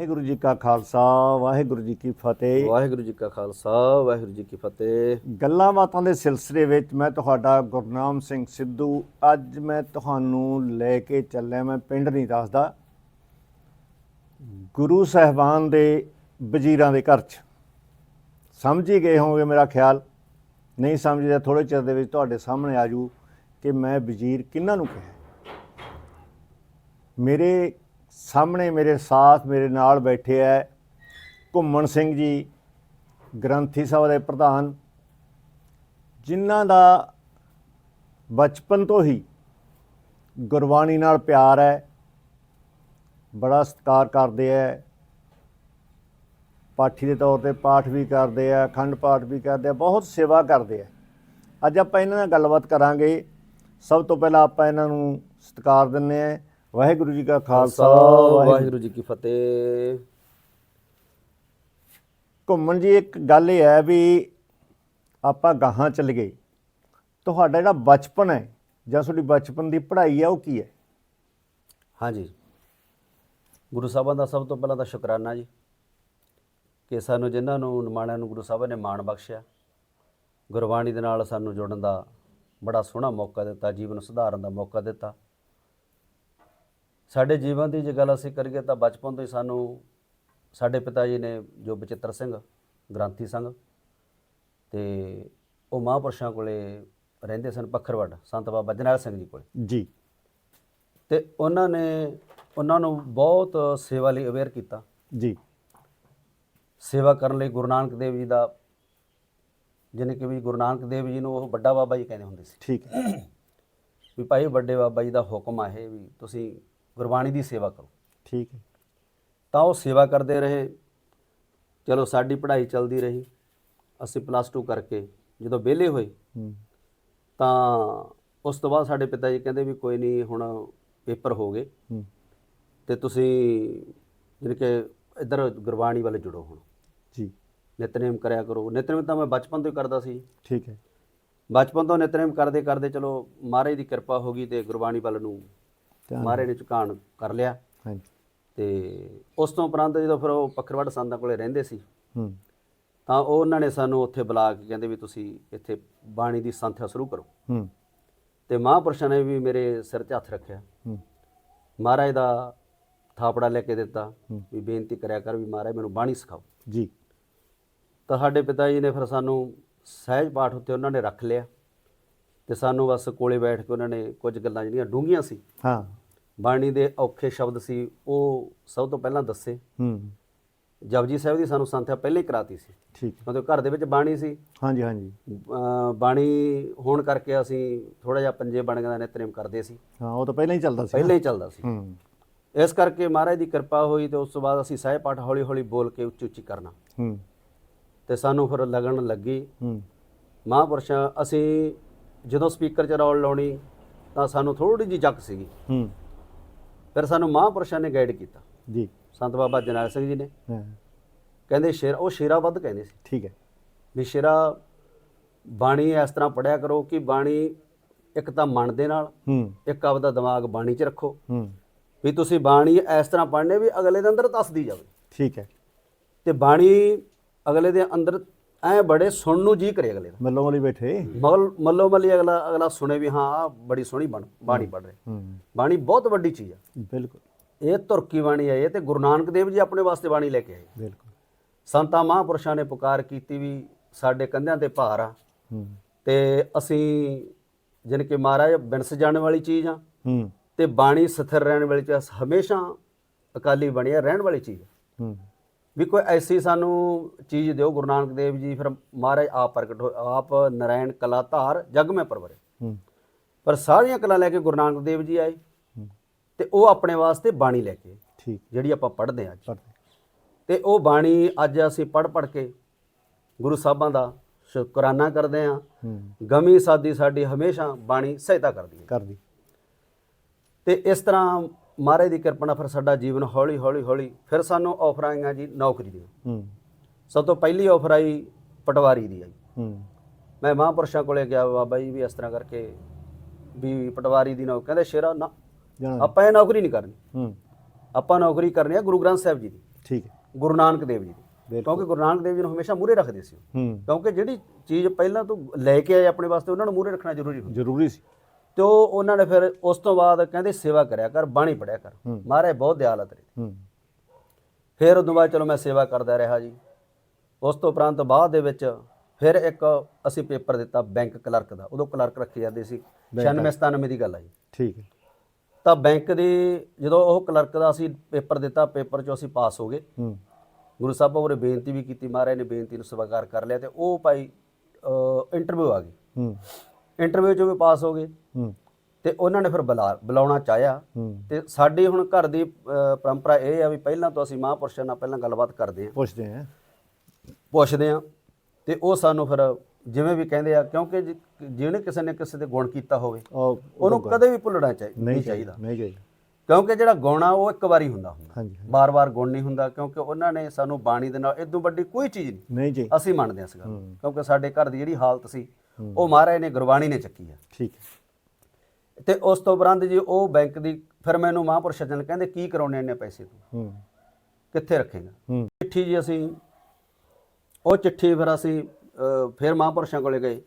ਵਾਹਿਗੁਰੂ ਜੀ ਕਾ ਖਾਲਸਾ ਵਾਹਿਗੁਰੂ ਜੀ ਕੀ ਫਤਿਹ। ਵਾਹਿਗੁਰੂ ਜੀ ਕਾ ਖਾਲਸਾ ਵਾਹਿਗੁਰੂ ਜੀ ਕੀ ਫਤਿਹ। ਗੱਲਾਂ ਬਾਤਾਂ ਦੇ ਸਿਲਸਿਲੇ ਵਿੱਚ ਮੈਂ ਤੁਹਾਡਾ ਗੁਰਨਾਮ ਸਿੰਘ ਸਿੱਧੂ ਅੱਜ ਮੈਂ ਤੁਹਾਨੂੰ ਲੈ ਕੇ ਚੱਲਿਆ ਮੈਂ ਪਿੰਡ ਨਹੀਂ ਦੱਸਦਾ ਗੁਰੂ ਸਾਹਿਬਾਨ ਦੇ ਵਜ਼ੀਰਾਂ ਦੇ ਘਰ 'ਚ। ਸਮਝ ਹੀ ਗਏ ਹੋਵੋਗੇ ਮੇਰਾ ਖਿਆਲ? ਨਹੀਂ ਸਮਝਦੇ ਥੋੜੇ ਚਿਰ ਦੇ ਵਿੱਚ ਤੁਹਾਡੇ ਸਾਹਮਣੇ ਆ ਜੂ ਕਿ ਮੈਂ ਵਜ਼ੀਰ ਕਿਹਨਾਂ ਨੂੰ ਕਿਹਾ? ਮੇਰੇ ਸਾਹਮਣੇ ਮੇਰੇ ਸਾਥ ਮੇਰੇ ਨਾਲ ਬੈਠੇ ਹੈ ਘੁੰਮਣ ਸਿੰਘ ਜੀ, ਗ੍ਰੰਥੀ ਸਭਾ ਦੇ ਪ੍ਰਧਾਨ, ਜਿਨ੍ਹਾਂ ਦਾ ਬਚਪਨ ਤੋਂ ਹੀ ਗੁਰਬਾਣੀ ਨਾਲ ਪਿਆਰ ਹੈ ਬੜਾ ਸਤਿਕਾਰ ਕਰਦੇ ਹੈ ਪਾਠੀ ਦੇ ਤੌਰ ਤੇ ਪਾਠ ਵੀ ਕਰਦੇ ਆ, ਅਖੰਡ ਪਾਠ ਵੀ ਕਰਦੇ ਆ, ਬਹੁਤ ਸੇਵਾ ਕਰਦੇ ਆ। ਅੱਜ ਆਪਾਂ ਇਹਨਾਂ ਨਾਲ ਗੱਲਬਾਤ ਕਰਾਂਗੇ। ਸਭ ਤੋਂ ਪਹਿਲਾਂ ਆਪਾਂ ਇਹਨਾਂ ਨੂੰ ਸਤਿਕਾਰ ਦਿੰਦੇ ਆ। ਵਾਹਿਗੁਰੂ ਜੀ ਕਾ ਖਾਲਸਾ ਵਾਹਿਗੁਰੂ ਜੀ ਕੀ ਫਤਿਹ। ਘੁੰਮਣ ਜੀ ਇੱਕ ਗੱਲ ਇਹ ਹੈ ਵੀ ਆਪਾਂ ਗਾਹਾਂ ਚੱਲ ਗਏ। ਤੁਹਾਡਾ ਜਿਹੜਾ ਬਚਪਨ ਹੈ ਜਾਂ ਤੁਹਾਡੀ ਬਚਪਨ ਦੀ ਪੜ੍ਹਾਈ ਹੈ ਉਹ ਕੀ ਹੈ? ਹਾਂਜੀ। ਗੁਰੂ ਸਾਹਿਬਾਂ ਦਾ ਸਭ ਤੋਂ ਪਹਿਲਾਂ ਤਾਂ ਸ਼ੁਕਰਾਨਾ ਜੀ ਕਿ ਸਾਨੂੰ ਜਿਨ੍ਹਾਂ ਨੂੰ ਨਿਮਾਣਿਆਂ ਨੂੰ ਗੁਰੂ ਸਾਹਿਬਾਂ ਨੇ ਮਾਣ ਬਖਸ਼ਿਆ ਗੁਰਬਾਣੀ ਦੇ ਨਾਲ ਸਾਨੂੰ ਜੁੜਨ ਦਾ ਬੜਾ ਸੋਹਣਾ ਮੌਕਾ ਦਿੱਤਾ ਜੀਵਨ ਸੁਧਾਰਨ ਦਾ ਮੌਕਾ ਦਿੱਤਾ। ਸਾਡੇ ਜੀਵਨ ਦੀ ਜੇ ਗੱਲ ਅਸੀਂ ਕਰੀਏ ਤਾਂ ਬਚਪਨ ਤੋਂ ਹੀ ਸਾਨੂੰ ਸਾਡੇ ਪਿਤਾ ਜੀ ਨੇ ਜੋ ਬਚਿੱਤਰ ਸਿੰਘ ਗ੍ਰੰਥੀ ਸਿੰਘ ਤੇ ਉਹ ਮਹਾਂਪੁਰਸ਼ਾਂ ਕੋਲੇ ਰਹਿੰਦੇ ਸਨ ਪੱਖਰਵੜ ਸੰਤ ਬਾਬਾ ਜਰਨੈਲ ਸਿੰਘ ਜੀ ਕੋਲੇ। ਜੀ। ਤੇ ਉਹਨਾਂ ਨੇ ਉਹਨਾਂ ਨੂੰ ਬਹੁਤ ਸੇਵਾ ਲਈ ਅਵੇਅਰ ਕੀਤਾ। ਜੀ। ਸੇਵਾ ਕਰਨ ਲਈ ਗੁਰੂ ਨਾਨਕ ਦੇਵ ਜੀ ਦਾ ਜਿਹਨੇ ਕਿ ਵੀ ਗੁਰੂ ਨਾਨਕ ਦੇਵ ਜੀ ਨੂੰ ਉਹ ਵੱਡਾ ਬਾਬਾ ਜੀ ਕਹਿੰਦੇ ਹੁੰਦੇ ਸੀ। ਠੀਕ ਹੈ। ਵੀ ਭਾਈ ਵੱਡੇ ਬਾਬਾ ਜੀ ਦਾ ਹੁਕਮ ਆ ਇਹ ਵੀ ਤੁਸੀਂ ਗੁਰਬਾਣੀ ਦੀ ਸੇਵਾ ਕਰੋ। ਠੀਕ ਹੈ। ਤਾਂ ਉਹ ਸੇਵਾ ਕਰਦੇ ਰਹੇ। ਚਲੋ ਸਾਡੀ ਪੜ੍ਹਾਈ ਚੱਲਦੀ ਰਹੀ। ਅਸੀਂ ਪਲੱਸ 2 ਕਰਕੇ ਜਦੋਂ ਵਿਹਲੇ ਹੋਏ ਤਾਂ ਉਸ ਤੋਂ ਬਾਅਦ ਸਾਡੇ ਪਿਤਾ ਜੀ ਕਹਿੰਦੇ ਵੀ ਕੋਈ ਨਹੀਂ ਹੁਣ ਪੇਪਰ ਹੋ ਗਏ। ਤੇ ਤੁਸੀਂ ਜਿਹੜੇ ਕਿ ਇੱਧਰ ਗੁਰਬਾਣੀ ਵੱਲ ਜੁੜੋ ਹੁਣ। ਜੀ। ਨਿਤਨੇਮ ਕਰਿਆ ਕਰੋ। ਨਿਤਨੇਮ ਤਾਂ ਮੈਂ ਬਚਪਨ ਤੋਂ ਹੀ ਕਰਦਾ ਸੀ। ਠੀਕ ਹੈ। ਬਚਪਨ ਤੋਂ ਨਿਤਨੇਮ ਕਰਦੇ ਕਰਦੇ ਚਲੋ ਮਹਾਰਾਜ ਦੀ ਕਿਰਪਾ ਹੋ ਗਈ ਤੇ ਗੁਰਬਾਣੀ ਵੱਲ ਨੂੰ ਮਹਾਰਾਜ ਨੇ ਝੁਕਾਣ ਕਰ ਲਿਆ। ਹਾਂਜੀ। ਤੇ ਉਸ ਤੋਂ ਉਪਰੰਤ ਜਦੋਂ ਫਿਰ ਉਹ ਪੱਖਰਵੜ ਸੰਤਾਂ ਕੋਲੇ ਰਹਿੰਦੇ ਸੀ ਹੂੰ। ਤਾਂ ਉਹ ਉਹਨਾਂ ਨੇ ਸਾਨੂੰ ਉੱਥੇ ਬੁਲਾ ਕੇ ਕਹਿੰਦੇ ਵੀ ਤੁਸੀਂ ਇੱਥੇ ਬਾਣੀ ਦੀ ਸੰਥਿਆ ਸ਼ੁਰੂ ਕਰੋ। ਹੂੰ। ਤੇ ਮਹਾਂਪੁਰਸ਼ਾਂ ਨੇ ਵੀ ਮੇਰੇ ਸਿਰ 'ਤੇ ਹੱਥ ਰੱਖਿਆ। ਹੂੰ। ਮਹਾਰਾਜ ਦਾ ਥਾਪੜਾ ਲੈ ਕੇ ਦਿੱਤਾ। ਵੀ ਬੇਨਤੀ ਕਰਿਆ ਕਰ ਵੀ ਮਹਾਰਾਜ ਮੈਨੂੰ ਬਾਣੀ ਸਿਖਾਓ। ਜੀ। ਤਾਂ ਸਾਡੇ ਪਿਤਾ ਜੀ ਨੇ ਫਿਰ ਸਾਨੂੰ ਸਹਿਜ ਪਾਠ ਉੱਤੇ ਉਹਨਾਂ ਨੇ ਰੱਖ ਲਿਆ। ਤੇ ਸਾਨੂੰ ਬਸ ਕੋਲੇ ਬੈਠ ਕੇ ਉਹਨਾਂ ਨੇ ਕੁਝ ਗੱਲਾਂ ਜਿਹੜੀਆਂ ਡੂੰਘੀਆਂ ਸੀ। ਹਾਂ। ਬਾਣੀ ਦੇ ਔਖੇ ਸ਼ਬਦ ਸੀ ਉਹ ਸਭ ਤੋਂ ਪਹਿਲਾਂ ਦੱਸੇ। ਹੂੰ। ਜਪਜੀ ਸਾਹਿਬ ਦੀ ਸਾਨੂੰ ਸੰਥਿਆ ਪਹਿਲਾਂ ਹੀ ਕਰਾਤੀ ਸੀ। ਠੀਕ ਮਤਲਬ ਘਰ ਦੇ ਵਿੱਚ ਬਾਣੀ ਸੀ। ਹਾਂਜੀ ਹਾਂਜੀ। ਬਾਣੀ ਹੋਣ ਕਰਕੇ ਅਸੀਂ ਥੋੜਾ ਜਿਹਾ ਪੰਜੇ ਬਣ ਦਾ ਨਿਤਨੇਮ ਕਰਦੇ ਸੀ। ਹਾਂ ਉਹ ਤਾਂ ਪਹਿਲਾਂ ਹੀ ਚੱਲਦਾ ਸੀ ਪਹਿਲਾਂ ਹੀ ਚੱਲਦਾ ਸੀ। ਹੂੰ। ਇਸ ਕਰਕੇ ਮਹਾਰਾਜ ਦੀ ਕਿਰਪਾ ਹੋਈ ਤੇ ਉਸ ਤੋਂ ਬਾਅਦ ਅਸੀਂ ਸਹਿਜ ਪਾਠ ਹੌਲੀ ਹੌਲੀ ਬੋਲ ਕੇ ਉੱਚੀ ਉੱਚੀ ਕਰਨਾ। ਹੂੰ। ਤੇ ਸਾਨੂੰ ਫਿਰ ਲੱਗਣ ਲੱਗੀ। ਹੂੰ। ਮਹਾਂਪੁਰਸ਼ਾਂ ਅਸੀਂ ਜਦੋਂ ਸਪੀਕਰ 'ਚ ਰੌਲ ਲਾਉਣੀ ਤਾਂ ਸਾਨੂੰ ਥੋੜੀ ਜਿਹੀ ਜੱਕ ਸੀਗੀ। ਹੂੰ। ਫਿਰ ਸਾਨੂੰ ਮਹਾਂਪੁਰਸ਼ਾਂ ਨੇ ਗਾਈਡ ਕੀਤਾ। ਜੀ। ਸੰਤ ਬਾਬਾ ਜਰਨੈਲ ਸਿੰਘ ਜੀ ਨੇ। ਹਾਂ। ਕਹਿੰਦੇ ਸ਼ੇਰ ਉਹ ਸ਼ੇਰਾ ਵੱਧ ਕਹਿੰਦੇ ਸੀ। ਠੀਕ ਹੈ। ਵੀ ਸ਼ੇਰਾ ਬਾਣੀ ਇਸ ਤਰ੍ਹਾਂ ਪੜਿਆ ਕਰੋ ਕਿ ਬਾਣੀ ਇੱਕ ਤਾਂ ਮਨ ਦੇ ਨਾਲ ਹੂੰ। ਇੱਕ ਆਪਦਾ ਦਿਮਾਗ ਬਾਣੀ 'ਚ ਰੱਖੋ। ਹੂੰ। ਵੀ ਤੁਸੀਂ ਬਾਣੀ ਇਸ ਤਰ੍ਹਾਂ ਪੜ੍ਹਨੇ ਵੀ ਅਗਲੇ ਦੇ ਅੰਦਰ ਦੱਸਦੀ ਜਾਵੇ। ਠੀਕ ਹੈ। ਤੇ ਬਾਣੀ ਅਗਲੇ ਦੇ ਅੰਦਰ ਐ ਬੜੇ ਸੁਣਨ ਨੂੰ ਜੀ ਕਰੇ ਅਗਲੇ ਦਾ। ਮੱਲੋਂ ਵਾਲੀ ਬੈਠੇ। ਮੱਲੋ ਮੱਲੀ ਅਗਲਾ ਅਗਲਾ ਸੁਣੇ ਵੀ ਹਾਂ ਆਹ ਬੜੀ ਸੋਹਣੀ ਬਣ ਬਾਣੀ ਪੜ੍ਹ ਰਹੇ। ਹੂੰ। ਬਾਣੀ ਬਹੁਤ ਵੱਡੀ ਚੀਜ਼ ਆ। ਬਿਲਕੁਲ। ਇਹ ਤੁਰਕੀ ਬਾਣੀ ਹੈ ਇਹ ਤੇ ਗੁਰੂ ਨਾਨਕ ਦੇਵ ਜੀ ਆਪਣੇ ਵਾਸਤੇ ਬਾਣੀ ਲੈ ਕੇ ਆਏ। ਬਿਲਕੁਲ। ਸੰਤਾਂ ਮਹਾਂਪੁਰਸ਼ਾਂ ਨੇ ਪੁਕਾਰ ਕੀਤੀ ਵੀ ਸਾਡੇ ਕੰਧਿਆਂ ਤੇ ਭਾਰ ਆ। ਹੂੰ। ਤੇ ਅਸੀਂ ਜਿਨ ਕਿ ਮਹਾਰਾਜ ਬਿਨਸ ਜਾਣ ਵਾਲੀ ਚੀਜ਼ ਆ। ਹੂੰ। ਤੇ ਬਾਣੀ ਸਥਿਰ ਰਹਿਣ ਵਾਲੀ ਚੀਜ਼ ਹਮੇਸ਼ਾ ਅਕਾਲੀ ਬਣੀ ਆ ਰਹਿਣ ਵਾਲੀ ਚੀਜ਼ ਆ। ਹੂੰ। ਵੀ ਕੋਈ ਐਸੀ ਸਾਨੂੰ ਚੀਜ਼ ਦਿਓ ਗੁਰੂ ਨਾਨਕ ਦੇਵ ਜੀ ਫਿਰ ਮਹਾਰਾਜ ਆਪ ਪ੍ਰਗਟ ਹੋਏ ਆਪ ਨਰਾਇਣ ਕਲਾ ਧਾਰ ਜਗ ਮੈਂ ਪਰਵਰੇ। ਪਰ ਸਾਰੀਆਂ ਕਲਾ ਲੈ ਕੇ ਗੁਰੂ ਨਾਨਕ ਦੇਵ ਜੀ ਆਏ। ਤੇ ਉਹ ਆਪਣੇ ਵਾਸਤੇ ਬਾਣੀ ਲੈ ਕੇ ਠੀਕ। ਜਿਹੜੀ ਆਪਾਂ ਪੜ੍ਹਦੇ ਹਾਂ ਅੱਜ। ਤੇ ਉਹ ਬਾਣੀ ਅੱਜ ਅਸੀਂ ਪੜ੍ਹ ਪੜ੍ਹ ਕੇ ਗੁਰੂ ਸਾਹਿਬਾਂ ਦਾ ਸ਼ੁਕਰਾਨਾ ਕਰਦੇ ਹੂੰ। ਗਮੀ ਸਾਦੀ ਸਾਡੀ ਹਮੇਸ਼ਾ ਬਾਣੀ ਸਹਾਇਤਾ ਕਰਦੀ ਹੈ। ਕਰਦੀ। ਤੇ ਇਸ ਤਰ੍ਹਾਂ ਮਹਾਰਾਜ ਦੀ ਕਿਰਪਾ ਨਾਲ ਫਿਰ ਸਾਡਾ ਜੀਵਨ ਹੌਲੀ ਹੌਲੀ ਹੌਲੀ ਫਿਰ ਸਾਨੂੰ ਆਫਰ ਆਈਆਂ ਜੀ ਨੌਕਰੀ ਦੀਆਂ ਹੂੰ। ਸਭ ਤੋਂ ਪਹਿਲੀ ਆਫਰ ਆਈ ਪਟਵਾਰੀ ਦੀ ਆਈ। ਹੂੰ। ਮੈਂ ਮਹਾਂਪੁਰਸ਼ਾਂ ਕੋਲੇ ਗਿਆ ਬਾਬਾ ਜੀ ਵੀ ਇਸ ਤਰ੍ਹਾਂ ਕਰਕੇ ਵੀ ਪਟਵਾਰੀ ਦੀ ਨੌਕਰੀ ਕਹਿੰਦੇ ਸ਼ੇਰਾ ਨਾ ਆਪਾਂ ਇਹ ਨੌਕਰੀ ਨਹੀਂ ਕਰਨੀ। ਹੂੰ। ਆਪਾਂ ਨੌਕਰੀ ਕਰਨੀ ਆ ਗੁਰੂ ਗ੍ਰੰਥ ਸਾਹਿਬ ਜੀ ਦੀ। ਠੀਕ ਹੈ। ਗੁਰੂ ਨਾਨਕ ਦੇਵ ਜੀ ਦੀ। ਕਿਉਂਕਿ ਗੁਰੂ ਨਾਨਕ ਦੇਵ ਜੀ ਨੂੰ ਹਮੇਸ਼ਾ ਮੂਰੇ ਰੱਖਦੇ ਸੀ। ਹੂੰ। ਕਿਉਂਕਿ ਜਿਹੜੀ ਚੀਜ਼ ਪਹਿਲਾਂ ਤੋਂ ਲੈ ਕੇ ਆਏ ਆਪਣੇ ਵਾਸਤੇ ਉਹਨਾਂ ਨੂੰ ਮੂਰੇ ਰੱਖਣਾ ਜ਼ਰੂਰੀ ਹੁੰਦਾ। ਜ਼ਰੂਰੀ ਸੀ। ਤੇ ਉਹ ਉਹਨਾਂ ਨੇ ਫਿਰ ਉਸ ਤੋਂ ਬਾਅਦ ਕਹਿੰਦੇ ਸੇਵਾ ਕਰਿਆ ਕਰ ਬਾਣੀ ਪੜਿਆ ਕਰ। ਮਹਾਰਾਜ ਬਹੁਤ ਦਿਆਲ ਆ ਤੇਰੇ। ਫਿਰ ਉਦੋਂ ਬਾਅਦ ਚਲੋ ਮੈਂ ਸੇਵਾ ਕਰਦਾ ਰਿਹਾ ਜੀ। ਉਸ ਤੋਂ ਉਪਰੰਤ ਬਾਅਦ ਦੇ ਵਿੱਚ ਫਿਰ ਇੱਕ ਅਸੀਂ ਪੇਪਰ ਦਿੱਤਾ ਬੈਂਕ ਕਲਰਕ ਦਾ। ਉਦੋਂ ਕਲਰਕ ਰੱਖੇ ਜਾਂਦੇ ਸੀ। 96 97 ਦੀ ਗੱਲ ਆ ਜੀ। ਠੀਕ ਹੈ। ਤਾਂ ਬੈਂਕ ਦੀ ਜਦੋਂ ਉਹ ਕਲਰਕ ਦਾ ਅਸੀਂ ਪੇਪਰ ਦਿੱਤਾ ਪੇਪਰ 'ਚੋਂ ਅਸੀਂ ਪਾਸ ਹੋ ਗਏ। ਗੁਰੂ ਸਾਹਿਬ ਉਹਨੇ ਬੇਨਤੀ ਵੀ ਕੀਤੀ ਮਹਾਰਾਜ ਨੇ ਬੇਨਤੀ ਨੂੰ ਸਵਾਰ ਕਰ ਲਿਆ ਤੇ ਉਹ ਭਾਈ ਇੰਟਰਵਿਊ ਆ ਗਈ। ਇੰਟਰਵਿਊ 'ਚੋਂ ਵੀ ਪਾਸ ਹੋ ਗਏ। ਹੂੰ। ਤੇ ਉਹਨਾਂ ਨੇ ਫਿਰ ਬੁਲਾ ਬੁਲਾਉਣਾ ਚਾਹਿਆ। ਤੇ ਸਾਡੀ ਹੁਣ ਘਰ ਦੀ ਪਰੰਪਰਾ ਇਹ ਆ ਵੀ ਪਹਿਲਾਂ ਤੋਂ ਅਸੀਂ ਮਹਾਂਪੁਰਸ਼ਾਂ ਨਾਲ ਪਹਿਲਾਂ ਗੱਲਬਾਤ ਕਰਦੇ ਹਾਂ। ਪੁੱਛਦੇ ਆ ਪੁੱਛਦੇ ਹਾਂ ਤੇ ਉਹ ਸਾਨੂੰ ਫਿਰ ਜਿਵੇਂ ਵੀ ਕਹਿੰਦੇ ਆ ਕਿਉਂਕਿ ਜਿਹਨੇ ਕਿਸੇ ਨੇ ਕਿਸੇ ਦੇ ਗੁਣ ਕੀਤਾ ਹੋਵੇ ਉਹ ਉਹਨੂੰ ਕਦੇ ਵੀ ਭੁੱਲਣਾ ਨਹੀਂ ਚਾਹੀਦਾ। ਨਹੀਂ ਚਾਹੀਦਾ ਕਿਉਂਕਿ ਜਿਹੜਾ ਗੁਣ ਆ ਉਹ ਇੱਕ ਵਾਰੀ ਹੁੰਦਾ ਹੁੰਦਾ। ਹਾਂਜੀ ਬਾਰ-ਬਾਰ ਗੁਣ ਨਹੀਂ ਹੁੰਦਾ ਕਿਉਂਕਿ ਉਹਨਾਂ ਨੇ ਸਾਨੂੰ ਬਾਣੀ ਦੇ ਨਾਲ ਇਦੋਂ ਵੱਡੀ ਕੋਈ ਚੀਜ਼ ਨਹੀਂ। ਨਹੀਂ ਜੀ ਅਸੀਂ ਮੰਨਦੇ ਹਾਂ ਇਸ ਗੱਲ। ਕਿਉਂਕਿ ਸਾਡੇ ਘਰ ਦੀ ਜਿਹੜੀ ਹਾਲਤ ਸੀ ਉਹ ਮਹਾਰਾਜ ਨੇ ਗੁਰਬਾਣੀ ਨੇ ਚੱਕੀ ਆ। ਠੀਕ ਹੈ। ਤੇ ਉਸ ਤੋਂ ਉਪਰੰਤ ਜੀ ਉਹ ਬੈਂਕ ਦੀ ਫਿਰ ਮੈਨੂੰ ਮਹਾਂਪੁਰਸ਼ ਜਨ ਕਹਿੰਦੇ ਕੀ ਕਰਾਉਣੇ ਇੰਨੇ ਪੈਸੇ ਤੂੰ? ਹੂੰ। ਕਿੱਥੇ ਰੱਖੇਗਾ? ਹੂੰ। ਚਿੱਠੀ ਜੀ ਅਸੀਂ ਉਹ ਚਿੱਠੀ ਫਿਰ ਅਸੀਂ ਫਿਰ ਮਹਾਂਪੁਰਸ਼ਾਂ ਕੋਲੇ ਗਏ।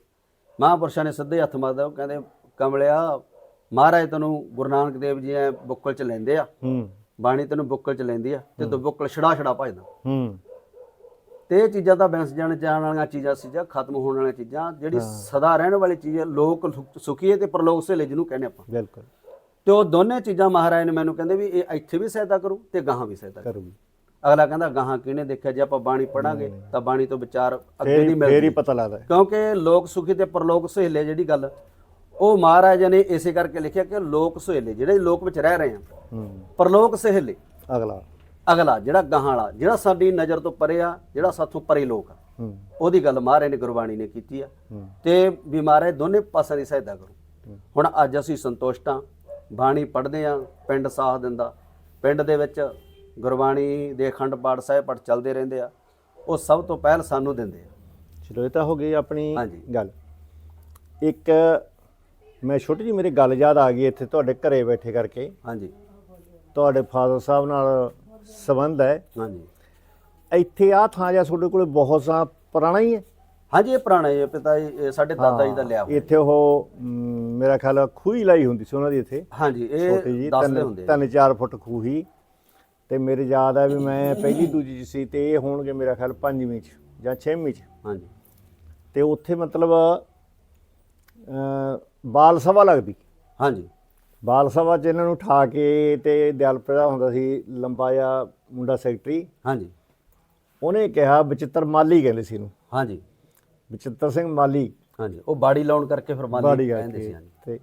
ਮਹਾਂਪੁਰਸ਼ਾਂ ਨੇ ਸਿੱਧੇ ਹੱਥ ਮਾਰਦਾ ਉਹ ਕਹਿੰਦੇ ਕਮਲਿਆ ਮਹਾਰਾਜ ਤੈਨੂੰ ਗੁਰੂ ਨਾਨਕ ਦੇਵ ਜੀ ਐ ਬੁੱਕਲ ਚ ਲੈਂਦੇ ਆ। ਹੂੰ। ਬਾਣੀ ਤੈਨੂੰ ਬੁੱਕਲ ਚ ਲੈਂਦੀ ਆ ਤੇ ਤੂੰ ਬੁੱਕਲ ਛੜਾ ਛੜਾ ਭਜਦਾ ਹੂੰ। ਤੇ ਇਹ ਚੀਜ਼ਾਂ ਤਾਂ ਬੈਂਸ ਜਾਣ ਜਾਣ ਵਾਲੀਆਂ ਚੀਜ਼ਾਂ ਸੀ ਜਾਂ ਖਤਮ ਹੋਣ ਵਾਲੀਆਂ ਚੀਜ਼ਾਂ ਜਿਹੜੀ ਸਦਾ ਰਹਿਣ ਵਾਲੀ ਚੀਜ਼ ਹੈ ਲੋਕ ਸੁਖੀਏ ਤੇ ਪਰਲੋਕ ਸਹੇਲੇ ਜਿਹਨੂੰ ਕਹਿੰਦੇ ਆਪਾਂ। ਬਿਲਕੁਲ। ਤੇ ਉਹ ਦੋਨੇ ਚੀਜ਼ਾਂ ਮਹਾਰਾਜ ਨੇ ਮੈਨੂੰ ਕਹਿੰਦੇ ਵੀ ਇਹ ਇੱਥੇ ਵੀ ਸਹਾਇਤਾ ਕਰੂ ਤੇ ਗਾਹਾਂ ਵੀ ਸਹਾਇਤਾ ਕਰੂ। ਕਰੂਗੀ। ਅਗਲਾ ਕਹਿੰਦਾ ਗਾਹਾਂ ਕਿਹਨੇ ਦੇਖਿਆ? ਜੇ ਆਪਾਂ ਬਾਣੀ ਪੜਾਂਗੇ ਤਾਂ ਬਾਣੀ ਤੋਂ ਵਿਚਾਰ ਅੱਗੇ ਫੇਰ ਨਹੀਂ ਫੇਰ ਹੀ ਮਿਲਦੀ ਪਤਾ ਲੱਗਦਾ। ਕਿਉਂਕਿ ਲੋਕ ਸੁਖੀ ਤੇ ਪਰਲੋਕ ਸੁਹੇਲੇ ਜਿਹੜੀ ਗੱਲ ਉਹ ਮਹਾਰਾਜ ਨੇ ਇਸੇ ਕਰਕੇ ਲਿਖਿਆ ਕਿ ਲੋਕ ਸੁਹੇਲੇ ਜਿਹੜੇ ਲੋਕ ਵਿੱਚ ਰਹਿ ਰਹੇ ਆ ਪਰਲੋਕ ਸੁਹੇਲੇ ਅਗਲਾ। ਅਗਲਾ ਜਿਹੜਾ ਗਾਹਾਂ ਵਾਲਾ ਜਿਹੜਾ ਸਾਡੀ ਨਜ਼ਰ ਤੋਂ ਪਰੇ ਆ ਜਿਹੜਾ ਸਾਥੋਂ ਪਰੇ ਲੋਕ ਆ। ਉਹਦੀ ਗੱਲ ਮਹਾਰਾਜ ਨੇ ਗੁਰਬਾਣੀ ਨੇ ਕੀਤੀ ਆ। ਤੇ ਮਹਾਰਾਜ ਦੋਨੇ ਪਾਸਿਆਂ ਦੀ ਸਹਾਇਤਾ ਕਰੂ। ਹੁਣ ਅੱਜ ਅਸੀਂ ਸੰਤੁਸ਼ਟ ਬਾਣੀ ਪੜ੍ਹਦੇ ਆ ਪਿੰਡ ਸਾਥ ਦਿੰਦਾ। ਪਿੰਡ ਦੇ ਵਿੱਚ ਗੁਰਬਾਣੀ ਦੇ ਅਖੰਡ ਪਾਠ ਸਾਹਿਬ ਪਾਠ ਚੱਲਦੇ ਰਹਿੰਦੇ ਆ। ਉਹ ਸਭ ਤੋਂ ਪਹਿਲ ਸਾਨੂੰ ਦਿੰਦੇ ਆ। ਚਲੋ ਇਹ ਤਾਂ ਹੋ ਗਈ ਆਪਣੀ। ਗੱਲ। ਇੱਕ ਮੈਂ ਛੋਟੀ ਜਿਹੀ ਮੇਰੀ ਗੱਲ ਯਾਦ ਆ ਗਈ ਇੱਥੇ ਤੁਹਾਡੇ ਘਰੇ ਬੈਠੇ ਕਰਕੇ। ਹਾਂਜੀ। ਤੁਹਾਡੇ ਫਾਦਰ ਸਾਹਿਬ ਨਾਲ ਸੰਬੰਧ ਹੈ। ਹਾਂਜੀ। ਇੱਥੇ ਆ ਥਾਂ ਜਾਂ ਤੁਹਾਡੇ ਕੋਲੇ ਬਹੁਤ ਸਾ ਪੁਰਾਣਾ ਹੀ ਹੈ? ਹਾਂਜੀ ਇਹ ਪੁਰਾਣਾ ਇਹ ਪਿਤਾ ਜੀ ਇਹ ਸਾਡੇ ਦਾਦਾ ਜੀ ਦਾ ਲਿਆ ਹੋਇਆ। ਇੱਥੇ ਉਹ ਮੇਰਾ ਖਿਆਲ ਆ ਖੂਹੀ ਲਾਈ ਹੁੰਦੀ ਸੀ ਉਹਨਾਂ ਦੀ ਇੱਥੇ। ਹਾਂਜੀ ਇਹ ਦੱਸਦੇ ਹੁੰਦੇ ਆ। ਤਿੰਨ ਚਾਰ ਫੁੱਟ ਖੂਹੀ। ਤੇ ਮੇਰੇ ਯਾਦ ਹੈ ਵੀ ਮੈਂ ਪਹਿਲੀ ਦੂਜੀ 'ਚ ਸੀ ਤੇ ਇਹ ਹੋਣਗੇ ਮੇਰਾ ਖਿਆਲ ਪੰਜਵੀਂ ਚ ਜਾਂ ਛੇਵੀਂ ਚ। ਹਾਂਜੀ। ਤੇ ਉੱਥੇ ਮਤਲਬ ਬਾਲ ਸਭਾ ਲੱਗਦੀ। ਹਾਂਜੀ। ਬਾਲ ਸਭਾ 'ਚ ਇਹਨਾਂ ਨੂੰ ਉਠਾ ਕੇ ਤੇ ਦਿਆਲਪੁਰਾ ਹੁੰਦਾ ਸੀ ਲੰਬਾ ਜਿਹਾ ਮੁੰਡਾ ਸੈਕਟਰੀ। ਹਾਂਜੀ। ਉਹਨੇ ਕਿਹਾ ਬਚਿੱਤਰ ਮਾਲੀ ਕਹਿੰਦੇ ਸੀ ਇਹਨੂੰ। ਹਾਂਜੀ। ਬਚਿੱਤਰ ਸਿੰਘ ਮਾਲੀ। ਹਾਂਜੀ ਉਹ ਬਾੜੀ ਲਾਉਣ ਕਰਕੇ ਫਿਰ ਮਾਲੀ ਕਹਿੰਦੇ ਸੀ ਕਰਕੇ ਹਾਂਜੀ। ਤੇ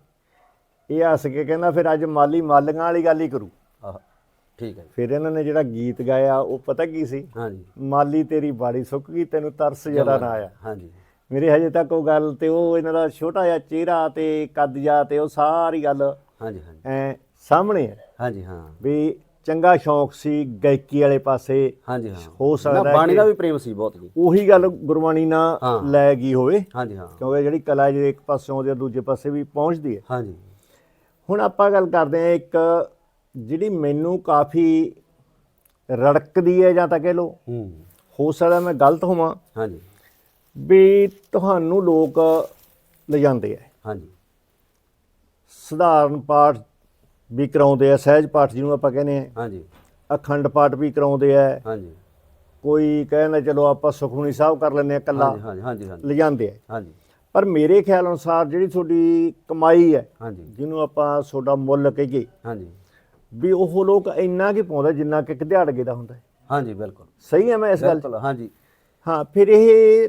ਇਹ ਹੱਸ ਕੇ ਕਹਿੰਦਾ ਫਿਰ ਅੱਜ ਮਾਲੀ ਮਾਲੀਆਂ ਵਾਲੀ ਗੱਲ ਹੀ ਕਰੂ। ਆਹ, ਠੀਕ ਹੈ। ਫਿਰ ਇਹਨਾਂ ਨੇ ਜਿਹੜਾ ਗੀਤ ਗਾਇਆ ਉਹ ਪਤਾ ਕੀ ਸੀ? ਹਾਂਜੀ। ਮਾਲੀ ਤੇਰੀ ਬਾੜੀ ਸੁੱਕ ਗਈ ਤੈਨੂੰ ਤਰਸ ਜਰਾ ਨਾ ਆਇਆ। ਹਾਂਜੀ। ਮੇਰੇ ਹਜੇ ਤੱਕ ਉਹ ਗੱਲ ਤੇ ਉਹ ਇਹਨਾਂ ਦਾ ਛੋਟਾ ਜਿਹਾ ਚਿਹਰਾ ਤੇ ਕੱਦ ਜਾ ਤੇ ਉਹ ਸਾਰੀ ਗੱਲ ਹਾਂਜੀ ਹਾਂਜੀ। ਐ ਸਾਹਮਣੇ ਹੈ। ਹਾਂਜੀ ਹਾਂ। ਵੀ ਚੰਗਾ ਸ਼ੌਂਕ ਸੀ ਗਾਇਕੀ ਵਾਲੇ ਪਾਸੇ ਹਾਂਜੀ ਹਾਂ। ਹੋ ਸਕਦਾ ਹੈ ਬਾਣੀ ਦਾ ਵੀ ਪ੍ਰੇਮ ਸੀ ਬਹੁਤ ਜੀ। ਉਹੀ ਗੱਲ ਗੁਰਬਾਣੀ ਨਾਲ। ਲੈ ਗਈ ਹੋਵੇ ਹਾਂਜੀ ਹਾਂ। ਕਿਉਂਕਿ ਜਿਹੜੀ ਕਲਾ ਜੇ ਇੱਕ ਪਾਸੋਂ ਆਉਂਦੀ ਹੈ ਦੂਜੇ ਪਾਸੇ ਵੀ ਪਹੁੰਚਦੀ ਹੈ। ਹਾਂਜੀ। ਹੁਣ ਆਪਾਂ ਗੱਲ ਕਰਦੇ ਹਾਂ ਇੱਕ ਜਿਹੜੀ ਮੈਨੂੰ ਕਾਫੀ ਰੜਕਦੀ ਹੈ ਜਾਂ ਤਾਂ ਕਹਿ ਹੂੰ। ਹੋ ਸਕਦਾ ਮੈਂ ਗਲਤ ਹੋਵਾਂ ਹਾਂਜੀ। ਵੀ ਤੁਹਾਨੂੰ ਲੋਕ ਲਿਜਾਂਦੇ ਆ ਹਾਂਜੀ। ਸਧਾਰਨ ਪਾਠ ਵੀ ਕਰਾਉਂਦੇ ਆ ਸਹਿਜ ਪਾਠ ਜਿਹਨੂੰ ਆਪਾਂ ਕਹਿੰਦੇ ਆ। ਹਾਂਜੀ। ਅਖੰਡ ਪਾਠ ਵੀ ਕਰਾਉਂਦੇ ਆ। ਹਾਂਜੀ। ਕੋਈ ਕਹਿੰਦਾ ਚਲੋ ਆਪਾਂ ਸੁਖਮਨੀ ਸਾਹਿਬ ਕਰ ਲੈਂਦੇ ਆ ਕੱਲਾ ਹਾਂਜੀ ਹਾਂਜੀ ਹਾਂਜੀ ਹਾਂਜੀ। ਲਿਜਾਂਦੇ ਆ। ਹਾਂਜੀ। ਪਰ ਮੇਰੇ ਖਿਆਲ ਅਨੁਸਾਰ ਜਿਹੜੀ ਤੁਹਾਡੀ ਕਮਾਈ ਹੈ ਹਾਂਜੀ। ਜਿਹਨੂੰ ਆਪਾਂ ਤੁਹਾਡਾ ਮੁੱਲ ਕਹੀਏ ਹਾਂਜੀ। ਵੀ ਉਹ ਲੋਕ ਇੰਨਾ ਕੀ ਪਾਉਂਦਾ ਜਿੰਨਾ ਕਿ ਇੱਕ ਦਿਹਾੜਗੇ ਦਾ ਹੁੰਦਾ ਹੈ। ਹਾਂਜੀ ਬਿਲਕੁਲ। ਸਹੀ ਹੈ ਮੈਂ ਇਸ ਗੱਲ? ਬਿਲਕੁਲ ਹਾਂਜੀ। ਹਾਂ ਫਿਰ ਇਹ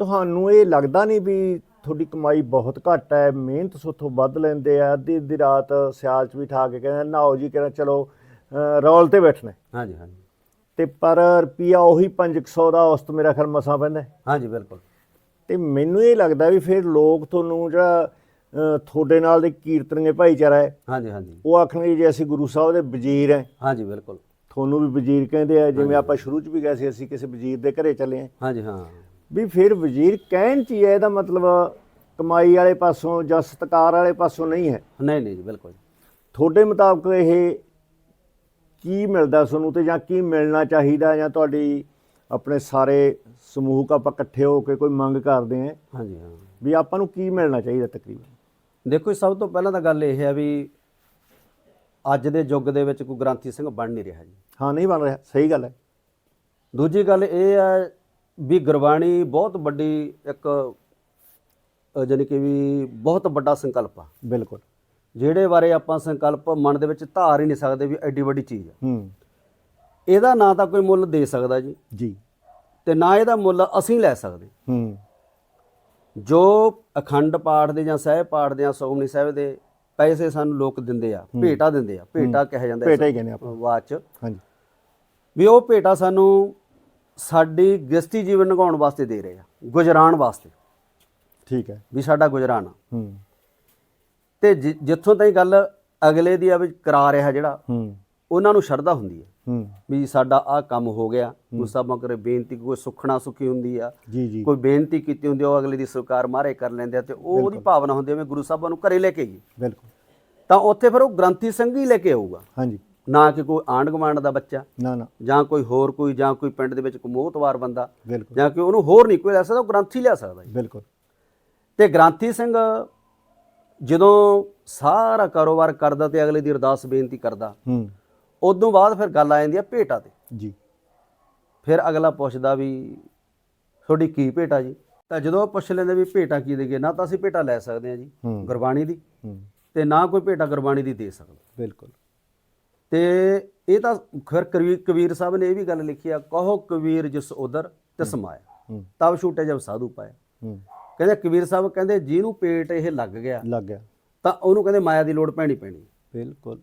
ਤੁਹਾਨੂੰ ਇਹ ਲੱਗਦਾ ਨਹੀਂ ਵੀ ਤੁਹਾਡੀ ਕਮਾਈ ਬਹੁਤ ਘੱਟ ਹੈ ਮਿਹਨਤ ਸੁੱਥੋਂ ਵੱਧ ਲੈਂਦੇ ਆ ਅੱਧੀ ਅੱਧੀ ਰਾਤ ਸਿਆਲ 'ਚ ਵੀ ਠਾ ਕੇ ਕਹਿੰਦੇ ਨਾਓ ਜੀ ਕਹਿੰਦਾ ਚਲੋ ਰੌਲ ਤੇ ਬੈਠਣਾ। ਹਾਂਜੀ ਹਾਂਜੀ। ਤੇ ਪਰ ਰੁਪਿਆ ਉਹੀ 500 ਦਾ ਔਸਤ ਮੇਰਾ ਖਿਆਲ ਮਸਾਂ ਪੈਂਦਾ। ਹਾਂਜੀ ਬਿਲਕੁਲ। ਤੇ ਮੈਨੂੰ ਇਹ ਲੱਗਦਾ ਵੀ ਫਿਰ ਲੋਕ ਤੁਹਾਨੂੰ ਜਿਹੜਾ ਤੁਹਾਡੇ ਨਾਲ ਦੇ ਕੀਰਤਨੀਏ ਭਾਈਚਾਰਾ ਹੈ ਹਾਂਜੀ ਹਾਂਜੀ। ਉਹ ਆਖਣਗੇ ਜੇ ਅਸੀਂ ਗੁਰੂ ਸਾਹਿਬ ਦੇ ਵਜ਼ੀਰ ਹੈ। ਹਾਂਜੀ ਬਿਲਕੁਲ। ਤੁਹਾਨੂੰ ਵੀ ਵਜ਼ੀਰ ਕਹਿੰਦੇ ਆ ਜਿਵੇਂ ਆਪਾਂ ਸ਼ੁਰੂ 'ਚ ਵੀ ਗਏ ਸੀ ਅਸੀਂ ਕਿਸੇ ਵਜ਼ੀਰ ਦੇ ਘਰੇ ਚੱਲੇ ਆ ਹਾਂਜੀ ਹਾਂ। ਵੀ ਫਿਰ ਵਜ਼ੀਰ ਕਹਿਣ 'ਚ ਹੀ ਹੈ ਇਹਦਾ ਮਤਲਬ ਕਮਾਈ ਵਾਲੇ ਪਾਸੋਂ ਜਾਂ ਸਤਕਾਰ ਵਾਲੇ ਪਾਸੋਂ ਨਹੀਂ ਹੈ। ਨਹੀਂ ਨਹੀਂ ਜੀ ਬਿਲਕੁਲ। ਤੁਹਾਡੇ ਮੁਤਾਬਕ ਇਹ ਕੀ ਮਿਲਦਾ ਤੁਹਾਨੂੰ ਤੇ ਜਾਂ ਕੀ ਮਿਲਣਾ ਚਾਹੀਦਾ ਜਾਂ ਤੁਹਾਡੀ ਆਪਣੇ ਸਾਰੇ ਸਮੂਹਕ ਆਪਾਂ ਇਕੱਠੇ ਹੋ ਕੇ ਕੋਈ ਮੰਗ ਕਰਦੇ ਆਂ ਹਾਂਜੀ ਹਾਂ। ਵੀ ਆਪਾਂ ਨੂੰ ਕੀ ਮਿਲਣਾ ਚਾਹੀਦਾ ਤਕਰੀਬਨ? ਦੇਖੋ ਸਭ ਤੋਂ ਪਹਿਲਾਂ ਤਾਂ ਗੱਲ ਇਹ ਹੈ ਵੀ ਅੱਜ ਦੇ ਯੁੱਗ ਦੇ ਵਿੱਚ ਕੋਈ ਗ੍ਰਾਂਥੀ ਸਿੰਘ ਬਣ ਨਹੀਂ ਰਿਹਾ ਜੀ। ਹਾਂ ਨਹੀਂ ਬਣ ਰਿਹਾ ਸਹੀ ਗੱਲ ਹੈ। ਦੂਜੀ ਗੱਲ ਇਹ ਹੈ ਵੀ ਗੁਰਬਾਣੀ ਬਹੁਤ ਵੱਡੀ ਇੱਕ ਜਾਣੀ ਕਿ ਵੀ ਬਹੁਤ ਵੱਡਾ ਸੰਕਲਪ ਆ। ਬਿਲਕੁਲ। ਜਿਹੜੇ ਬਾਰੇ ਆਪਾਂ ਸੰਕਲਪ ਮਨ ਦੇ ਵਿੱਚ ਧਾਰ ਹੀ ਨਹੀਂ ਸਕਦੇ ਵੀ ਐਡੀ ਵੱਡੀ ਚੀਜ਼ ਆ। ਹੂੰ। ਇਹਦਾ ਨਾ ਤਾਂ ਕੋਈ ਮੁੱਲ ਦੇ ਸਕਦਾ ਜੀ। ਜੀ। ਤੇ ਨਾ ਇਹਦਾ ਮੁੱਲ ਅਸੀਂ ਲੈ ਸਕਦੇ। ਹੂੰ। ਜੋ ਅਖੰਡ ਪਾਠ ਦੇ ਜਾਂ ਸਹਿ ਪਾਠ ਦੇ ਜਾਂ ਸੋਮਨੀ ਸਾਹਿਬ ਦੇ ਪੈਸੇ ਸਾਨੂੰ ਲੋਕ ਦਿੰਦੇ ਆ ਭੇਟਾ ਦਿੰਦੇ ਆ ਭੇਟਾ ਕਿਹਾ ਜਾਂਦਾ ਭੇਟਾ ਹੀ ਕਹਿੰਦੇ ਆਪਾਂ। ਬਾਅਦ ਚ ਹਾਂਜੀ। ਵੀ ਉਹ ਭੇਟਾ ਸਾਨੂੰ ਸਾਡੀ ਗ੍ਰਸਤੀ ਜੀਵਨ ਨਿਭਾਉਣ ਵਾਸਤੇ ਦੇ ਰਹੇ ਆ ਗੁਜਰਾਣ ਵਾਸਤੇ। ਠੀਕ ਹੈ। ਵੀ ਸਾਡਾ ਗੁਜਰਾਨ ਆ। ਹੂੰ। ਤੇ ਜਿ- ਜਿੱਥੋਂ ਤਾਈਂ ਗੱਲ ਅਗਲੇ ਦੀ ਆ ਵੀ ਕਰਾ ਰਿਹਾ ਜਿਹੜਾ ਹੂੰ। ਉਹਨਾਂ ਨੂੰ ਸ਼ਰਧਾ ਹੁੰਦੀ ਹੈ ਹੂੰ। ਵੀ ਸਾਡਾ ਆਹ ਕੰਮ ਹੋ ਗਿਆ ਗੁੱਸਾ ਕਰੇ ਬੇਨਤੀ ਕੋਈ ਸੁਖਣਾ ਸੁਖੀ ਹੁੰਦੀ ਆ ਜੀ ਜੀ। ਕੋਈ ਬੇਨਤੀ ਕੀਤੀ ਹੁੰਦੀ ਆ, ਉਹ ਅਗਲੇ ਦੀ ਸਵੀਕਾਰ ਮਾਰੇ ਕਰ ਲੈਂਦੇ ਆ ਤੇ ਉਹ ਉਹਦੀ ਭਾਵਨਾ ਹੁੰਦੀ ਹੈ ਵੀ ਗੁਰੂ ਸਾਹਿਬਾਂ ਨੂੰ ਘਰੇ ਲੈ ਕੇ ਗਏ ਬਿਲਕੁਲ। ਤਾਂ ਉੱਥੇ ਫਿਰ ਉਹ ਗ੍ਰੰਥੀ ਸਿੰਘ ਹੀ ਲੈ ਕੇ ਆਊਗਾ। ਹਾਂਜੀ। ਨਾ ਕਿ ਕੋਈ ਆਂਢ ਗੁਆਂਢ ਦਾ ਬੱਚਾ। ਨਾ ਨਾ। ਜਾਂ ਕੋਈ ਹੋਰ ਕੋਈ ਜਾਂ ਕੋਈ ਪਿੰਡ ਦੇ ਵਿੱਚ ਕੋਈ ਮੋਹਤਵਾਰ ਬੰਦਾ। ਬਿਲਕੁਲ। ਜਾਂ ਕਿ ਉਹਨੂੰ ਹੋਰ ਨਹੀਂ ਕੋਈ ਲੈ ਸਕਦਾ ਉਹ ਗ੍ਰੰਥੀ ਲਿਆ ਸਕਦਾ ਜੀ। ਬਿਲਕੁਲ। ਤੇ ਗ੍ਰੰਥੀ ਸਿੰਘ ਜਦੋਂ ਸਾਰਾ ਕਾਰੋਬਾਰ ਕਰਦਾ ਤੇ ਅਗਲੇ ਦੀ ਅਰਦਾਸ ਬੇਨਤੀ ਕਰਦਾ ਹੂੰ। ਉਦੋਂ ਬਾਅਦ ਫਿਰ ਗੱਲ ਆ ਜਾਂਦੀ ਆ ਭੇਟਾ ਤੇ। ਜੀ। ਫਿਰ ਅਗਲਾ ਪੁੱਛਦਾ ਵੀ ਤੁਹਾਡੀ ਕੀ ਭੇਟਾ ਜੀ? ਤਾਂ ਜਦੋਂ ਪੁੱਛ ਲੈਂਦੇ ਵੀ ਭੇਟਾ ਕੀ ਦੇਗੇ ਨਾ ਤਾਂ ਅਸੀਂ ਭੇਟਾ ਲੈ ਸਕਦੇ ਹਾਂ ਜੀ ਗੁਰਬਾਣੀ ਦੀ। ਤੇ ਨਾ ਕੋਈ ਭੇਟਾ ਗੁਰਬਾਣੀ ਦੀ ਦੇ ਸਕਦਾ। ਬਿਲਕੁਲ। ਤੇ ਇਹ ਤਾਂ ਫਿਰ ਕਬੀਰ ਸਾਹਿਬ ਨੇ ਇਹ ਵੀ ਗੱਲ ਲਿਖੀ ਆ ਕਹੋ ਕਬੀਰ ਜਿਸ ਉਦਰ ਤਿਸ ਮਾਇਆ ਹੂੰ। ਤਬ ਛੂਟੇ ਜਬ ਸਾਧੂ ਪਾਇਆ। ਕਹਿੰਦੇ ਕਬੀਰ ਸਾਹਿਬ ਕਹਿੰਦੇ ਜਿਹਨੂੰ ਪੇਟ ਇਹ ਲੱਗ ਗਿਆ ਲੱਗ ਗਿਆ। ਤਾਂ ਉਹਨੂੰ ਕਹਿੰਦੇ ਮਾਇਆ ਦੀ ਲੋੜ ਪੈਣੀ ਪੈਣੀ। ਬਿਲਕੁਲ।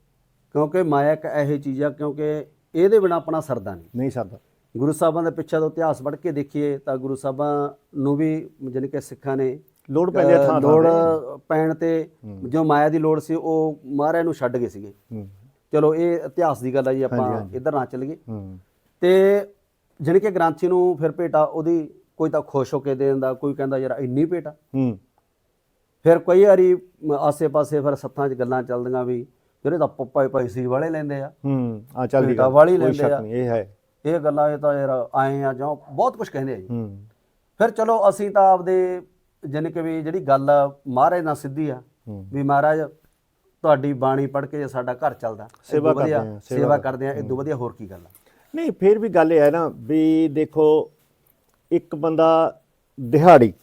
ਕਿਉਂਕਿ ਮਾਇਆ ਇੱਕ ਇਹੋ ਚੀਜ਼ ਆ ਕਿਉਂਕਿ ਇਹਦੇ ਬਿਨਾ ਆਪਣਾ ਸਰਦਾ ਨਹੀਂ। ਨਹੀਂ ਸਰਦਾ। ਗੁਰੂ ਸਾਹਿਬਾਂ ਦੇ ਪਿੱਛੇ ਦਾ ਇਤਿਹਾਸ ਪੜ੍ਹ ਕੇ ਦੇਖੀਏ ਤਾਂ ਗੁਰੂ ਸਾਹਿਬਾਂ ਨੂੰ ਵੀ ਜਾਣੀ ਕਿ ਸਿੱਖਾਂ ਨੇ ਲੋੜ ਪੈਂਦੀ ਥਾਂ ਲੋੜ ਤੇ। ਪੈਣ ਤੇ ਜੋ ਮਾਇਆ ਦੀ ਲੋੜ ਸੀ ਉਹ ਮਹਾਰਾਜ ਨੂੰ ਛੱਡ ਗਏ ਸੀਗੇ। ਚਲੋ ਇਹ ਇਤਿਹਾਸ ਦੀ ਗੱਲ ਆ ਜੀ ਆਪਾਂ ਇੱਧਰ ਨਾ ਚੱਲੀਏ। ਹੂੰ। ਤੇ ਜਾਣੀ ਕਿ ਗ੍ਰਾਂਥੀ ਨੂੰ ਫਿਰ ਭੇਟਾ ਉਹਦੀ ਕੋਈ ਤਾਂ ਖੁਸ਼ ਹੋ ਕੇ ਦੇ ਦਿੰਦਾ ਕੋਈ ਕਹਿੰਦਾ ਯਾਰ ਇੰਨੀ ਭੇਟਾ? ਹੂੰ। ਫਿਰ ਕਈ ਵਾਰੀ ਆਸੇ-ਪਾਸੇ ਫਿਰ ਸੱਥਾਂ 'ਚ ਗੱਲਾਂ ਚੱਲਦੀਆਂ ਵੀ ਜਿਹੜੇ ਤਾਂ ਪੱਪਾ ਪੈਸੇ ਵਾਲੇ ਲੈਂਦੇ ਆ। ਹੂੰ ਆ ਚੱਲਦੀ ਗੱਲ, ਵਾਲੀ ਲੈਂਦੇ ਆ। ਇਹ ਹੈ। ਇਹ ਗੱਲਾਂ ਇਹ ਤਾਂ ਯਾਰ ਆਏ ਆ ਜਾਂ ਬਹੁਤ ਕੁਝ ਕਹਿੰਦੇ ਆ ਜੀ। ਹੂੰ। ਫਿਰ ਚਲੋ ਅਸੀਂ ਤਾਂ ਆਪਦੇ ਕਿ ਵੀ ਜਿਹੜੀ ਗੱਲ ਮਹਾਰਾਜ ਨਾਲ ਸਿੱਧੀ ਆ ਹੂੰ। ਵੀ ਮਹਾਰਾਜ ਤੁਹਾਡੀ ਬਾਣੀ ਪੜ੍ਹ ਕੇ ਸਾਡਾ ਘਰ ਚੱਲਦਾ ਸੇਵਾ ਕਰਦੇ ਆ, ਸੇਵਾ ਸੇਵਾ ਕਰਦੇ ਆ ਇਦੋਂ ਵਧੀਆ ਹੋਰ ਕੀ ਗੱਲ ਆ? ਨਹੀਂ ਫਿਰ ਵੀ ਗੱਲ ਇਹ ਹੈ ਨਾ ਵੀ ਦੇਖੋ ਇੱਕ ਬੰਦਾ ਦਿਹਾੜੀ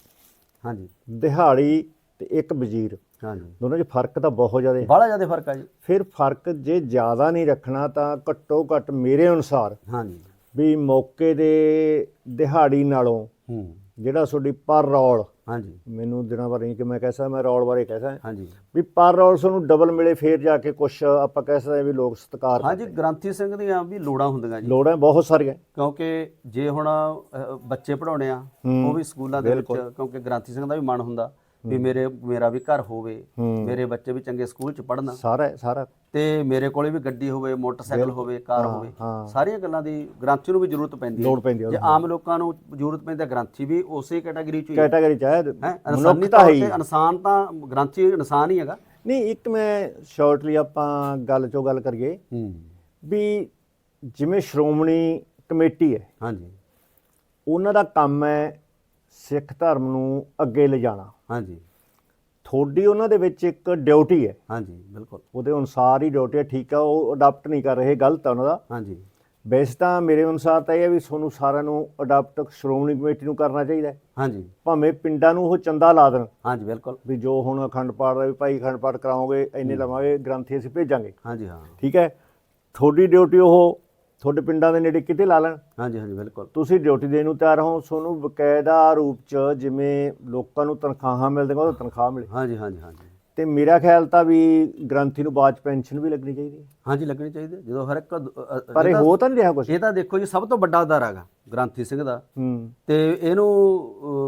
ਹਾਂਜੀ। ਦਿਹਾੜੀ ਤੇ ਇੱਕ ਵਜ਼ੀਰ ਹਾਂਜੀ। ਦੋਨਾਂ 'ਚ ਫ਼ਰਕ ਤਾਂ ਬਹੁਤ ਜ਼ਿਆਦਾ ਹੈ। ਬੜਾ ਜ਼ਿਆਦਾ ਫ਼ਰਕ ਆ ਜੀ। ਫਿਰ ਫ਼ਰਕ ਜੇ ਜ਼ਿਆਦਾ ਨਹੀਂ ਰੱਖਣਾ ਤਾਂ ਘੱਟੋ ਘੱਟ ਮੇਰੇ ਅਨੁਸਾਰ ਹਾਂਜੀ। ਵੀ ਮੌਕੇ ਦੇ ਦਿਹਾੜੀ ਨਾਲੋਂ ਹੂੰ। ਜਿਹੜਾ ਤੁਹਾਡੀ ਪਰ ਰੌਲ ਹਾਂਜੀ। ਮੈਨੂੰ ਦਿਨਾਂ ਬਾਰੇ ਨਹੀਂ ਕਿ ਮੈਂ ਕਹਿ ਸਕਦਾ ਮੈਂ ਰੌਲ ਬਾਰੇ ਕਹਿ ਸਕਦਾ। ਹਾਂਜੀ। ਵੀ ਪਰ ਰੌਲ ਤੁਹਾਨੂੰ ਡਬਲ ਮਿਲੇ ਫੇਰ ਜਾ ਕੇ ਕੁਝ ਆਪਾਂ ਕਹਿ ਸਕਦੇ ਵੀ ਲੋਕ ਸਤਿਕਾਰ ਹਾਂਜੀ ਗ੍ਰੰਥੀ ਸਿੰਘ ਦੀਆਂ ਵੀ ਲੋੜਾਂ ਹੁੰਦੀਆਂ ਜੀ। ਲੋੜਾਂ ਬਹੁਤ ਸਾਰੀਆਂ। ਕਿਉਂਕਿ ਜੇ ਹੁਣ ਬੱਚੇ ਪੜਾਉਣੇ ਆ ਉਹ ਵੀ ਸਕੂਲਾਂ ਦੇ ਵਿੱਚ ਕਿਉਂਕਿ ਗ੍ਰੰਥੀ ਸਿੰਘ ਦਾ ਵੀ ਮਨ ਹੁੰਦਾ ਵੀ ਮੇਰੇ ਮੇਰਾ ਵੀ ਘਰ ਹੋਵੇ। ਮੇਰੇ ਬੱਚੇ ਵੀ ਚੰਗੇ ਸਕੂਲ ਚ ਪੜ੍ਹਨ। ਸਾਰਾ ਸਾਰਾ ਤੇ ਮੇਰੇ ਕੋਲੇ ਵੀ ਗੱਡੀ ਹੋਵੇ ਮੋਟਰਸਾਈਕਲ ਹੋਵੇ ਕਾਰ ਹੋਵੇ। ਸਾਰੀਆਂ ਗੱਲਾਂ ਦੀ ਗ੍ਰੰਥੀ ਨੂੰ ਵੀ ਜ਼ਰੂਰਤ ਪੈਂਦੀ ਹੈ। ਲੋੜ ਪੈਂਦੀ ਹੈ ਜੇ ਆਮ ਲੋਕਾਂ ਨੂੰ ਜ਼ਰੂਰਤ ਪੈਂਦੀ ਹੈ ਗ੍ਰੰਥੀ ਵੀ ਉਸੇ ਕੈਟਾਗਰੀ ਚ ਹੀ ਕੈਟਾਗਰੀ ਚ ਹੈ? ਇਨਸਾਨੀ ਤੌਰ ਹੈ। ਤੇ ਇਨਸਾਨ ਤਾਂ ਗ੍ਰੰਥੀ ਇਨਸਾਨ ਹੀ ਹੈਗਾ। ਨਹੀਂ ਇੱਕ ਮੈਂ ਸ਼ਾਰਟਲੀ ਆਪਾਂ ਗੱਲ ਚੋਂ ਗੱਲ ਕਰੀਏ ਹੂੰ। ਵੀ ਜਿਵੇਂ ਸ਼੍ਰੋਮਣੀ ਕਮੇਟੀ ਹੈ ਹਾਂਜੀ। ਉਹਨਾਂ ਦਾ ਕੰਮ ਹੈ ਸਿੱਖ ਧਰਮ ਨੂੰ ਅੱਗੇ ਲਿਜਾਣਾ। ਹਾਂਜੀ। ਥੋੜੀ ਉਹਨਾਂ ਦੇ ਵਿੱਚ ਇੱਕ ਡਿਊਟੀ ਹੈ। ਹਾਂਜੀ ਬਿਲਕੁਲ। ਉਹਦੇ ਅਨੁਸਾਰ ਹੀ ਡਿਊਟੀ ਹੈ ਠੀਕ ਆ ਉਹ ਅਡਾਪਟ ਨਹੀਂ ਕਰ ਰਹੇ ਗਲਤ ਹੈ ਉਹਨਾਂ ਦਾ। ਹਾਂਜੀ। ਵੈਸੇ ਤਾਂ ਮੇਰੇ ਅਨੁਸਾਰ ਤਾਂ ਇਹ ਹੈ ਵੀ ਤੁਹਾਨੂੰ ਸਾਰਿਆਂ ਨੂੰ ਅਡਾਪਟ ਸ਼੍ਰੋਮਣੀ ਕਮੇਟੀ ਨੂੰ ਕਰਨਾ ਚਾਹੀਦਾ ਹੈ। ਹਾਂਜੀ। ਭਾਵੇਂ ਪਿੰਡਾਂ ਨੂੰ ਉਹ ਚੰਦਾ ਲਾ ਦੇਣ। ਹਾਂਜੀ ਬਿਲਕੁਲ। ਵੀ ਜੋ ਹੁਣ ਅਖੰਡ ਪਾਠ ਦਾ ਵੀ ਭਾਈ ਅਖੰਡ ਪਾਠ ਕਰਾਓਗੇ ਇੰਨੇ ਲਵਾਂਗੇ ਗ੍ਰੰਥੀ ਅਸੀਂ ਭੇਜਾਂਗੇ। ਹਾਂਜੀ ਹਾਂ। ਠੀਕ ਹੈ ਤੁਹਾਡੀ ਡਿਊਟੀ ਉਹ ਤੁਹਾਡੇ ਪਿੰਡਾਂ ਦੇ ਨੇੜੇ ਕਿਤੇ ਲਾ ਲੈਣ? ਹਾਂਜੀ ਹਾਂਜੀ ਬਿਲਕੁਲ। ਤੁਸੀਂ ਡਿਊਟੀ ਦੇਣ ਨੂੰ ਤਿਆਰ ਹੋ ਤੁਹਾਨੂੰ ਬਕਾਇਦਾ ਰੂਪ ਚ ਜਿਵੇਂ ਲੋਕਾਂ ਨੂੰ ਤਨਖਾਹਾਂ ਮਿਲਦੀਆਂ ਉਹ ਤਨਖਾਹ ਮਿਲੇ। ਹਾਂਜੀ ਹਾਂਜੀ ਹਾਂਜੀ। ਤੇ ਮੇਰਾ ਖਿਆਲ ਤਾਂ ਵੀ ਗ੍ਰੰਥੀ ਨੂੰ ਬਾਅਦ ਚ ਪੈਨਸ਼ਨ ਵੀ ਲੱਗਣੀ ਚਾਹੀਦੀ ਹੈ। ਹਾਂਜੀ ਲੱਗਣੀ ਚਾਹੀਦੀ ਹੈ। ਜਦੋਂ ਹਰ ਇੱਕ ਅ, ਅ, ਪਰ ਇਹ ਹੋ ਤਾਂ ਨਹੀਂ ਰਿਹਾ ਕੁਝ ਇਹ ਤਾਂ ਦੇਖੋ ਜੀ ਸਭ ਤੋਂ ਵੱਡਾ ਆਧਾਰ ਹੈਗਾ ਗ੍ਰੰਥੀ ਸਿੰਘ ਦਾ। ਹੂੰ। ਤੇ ਇਹਨੂੰ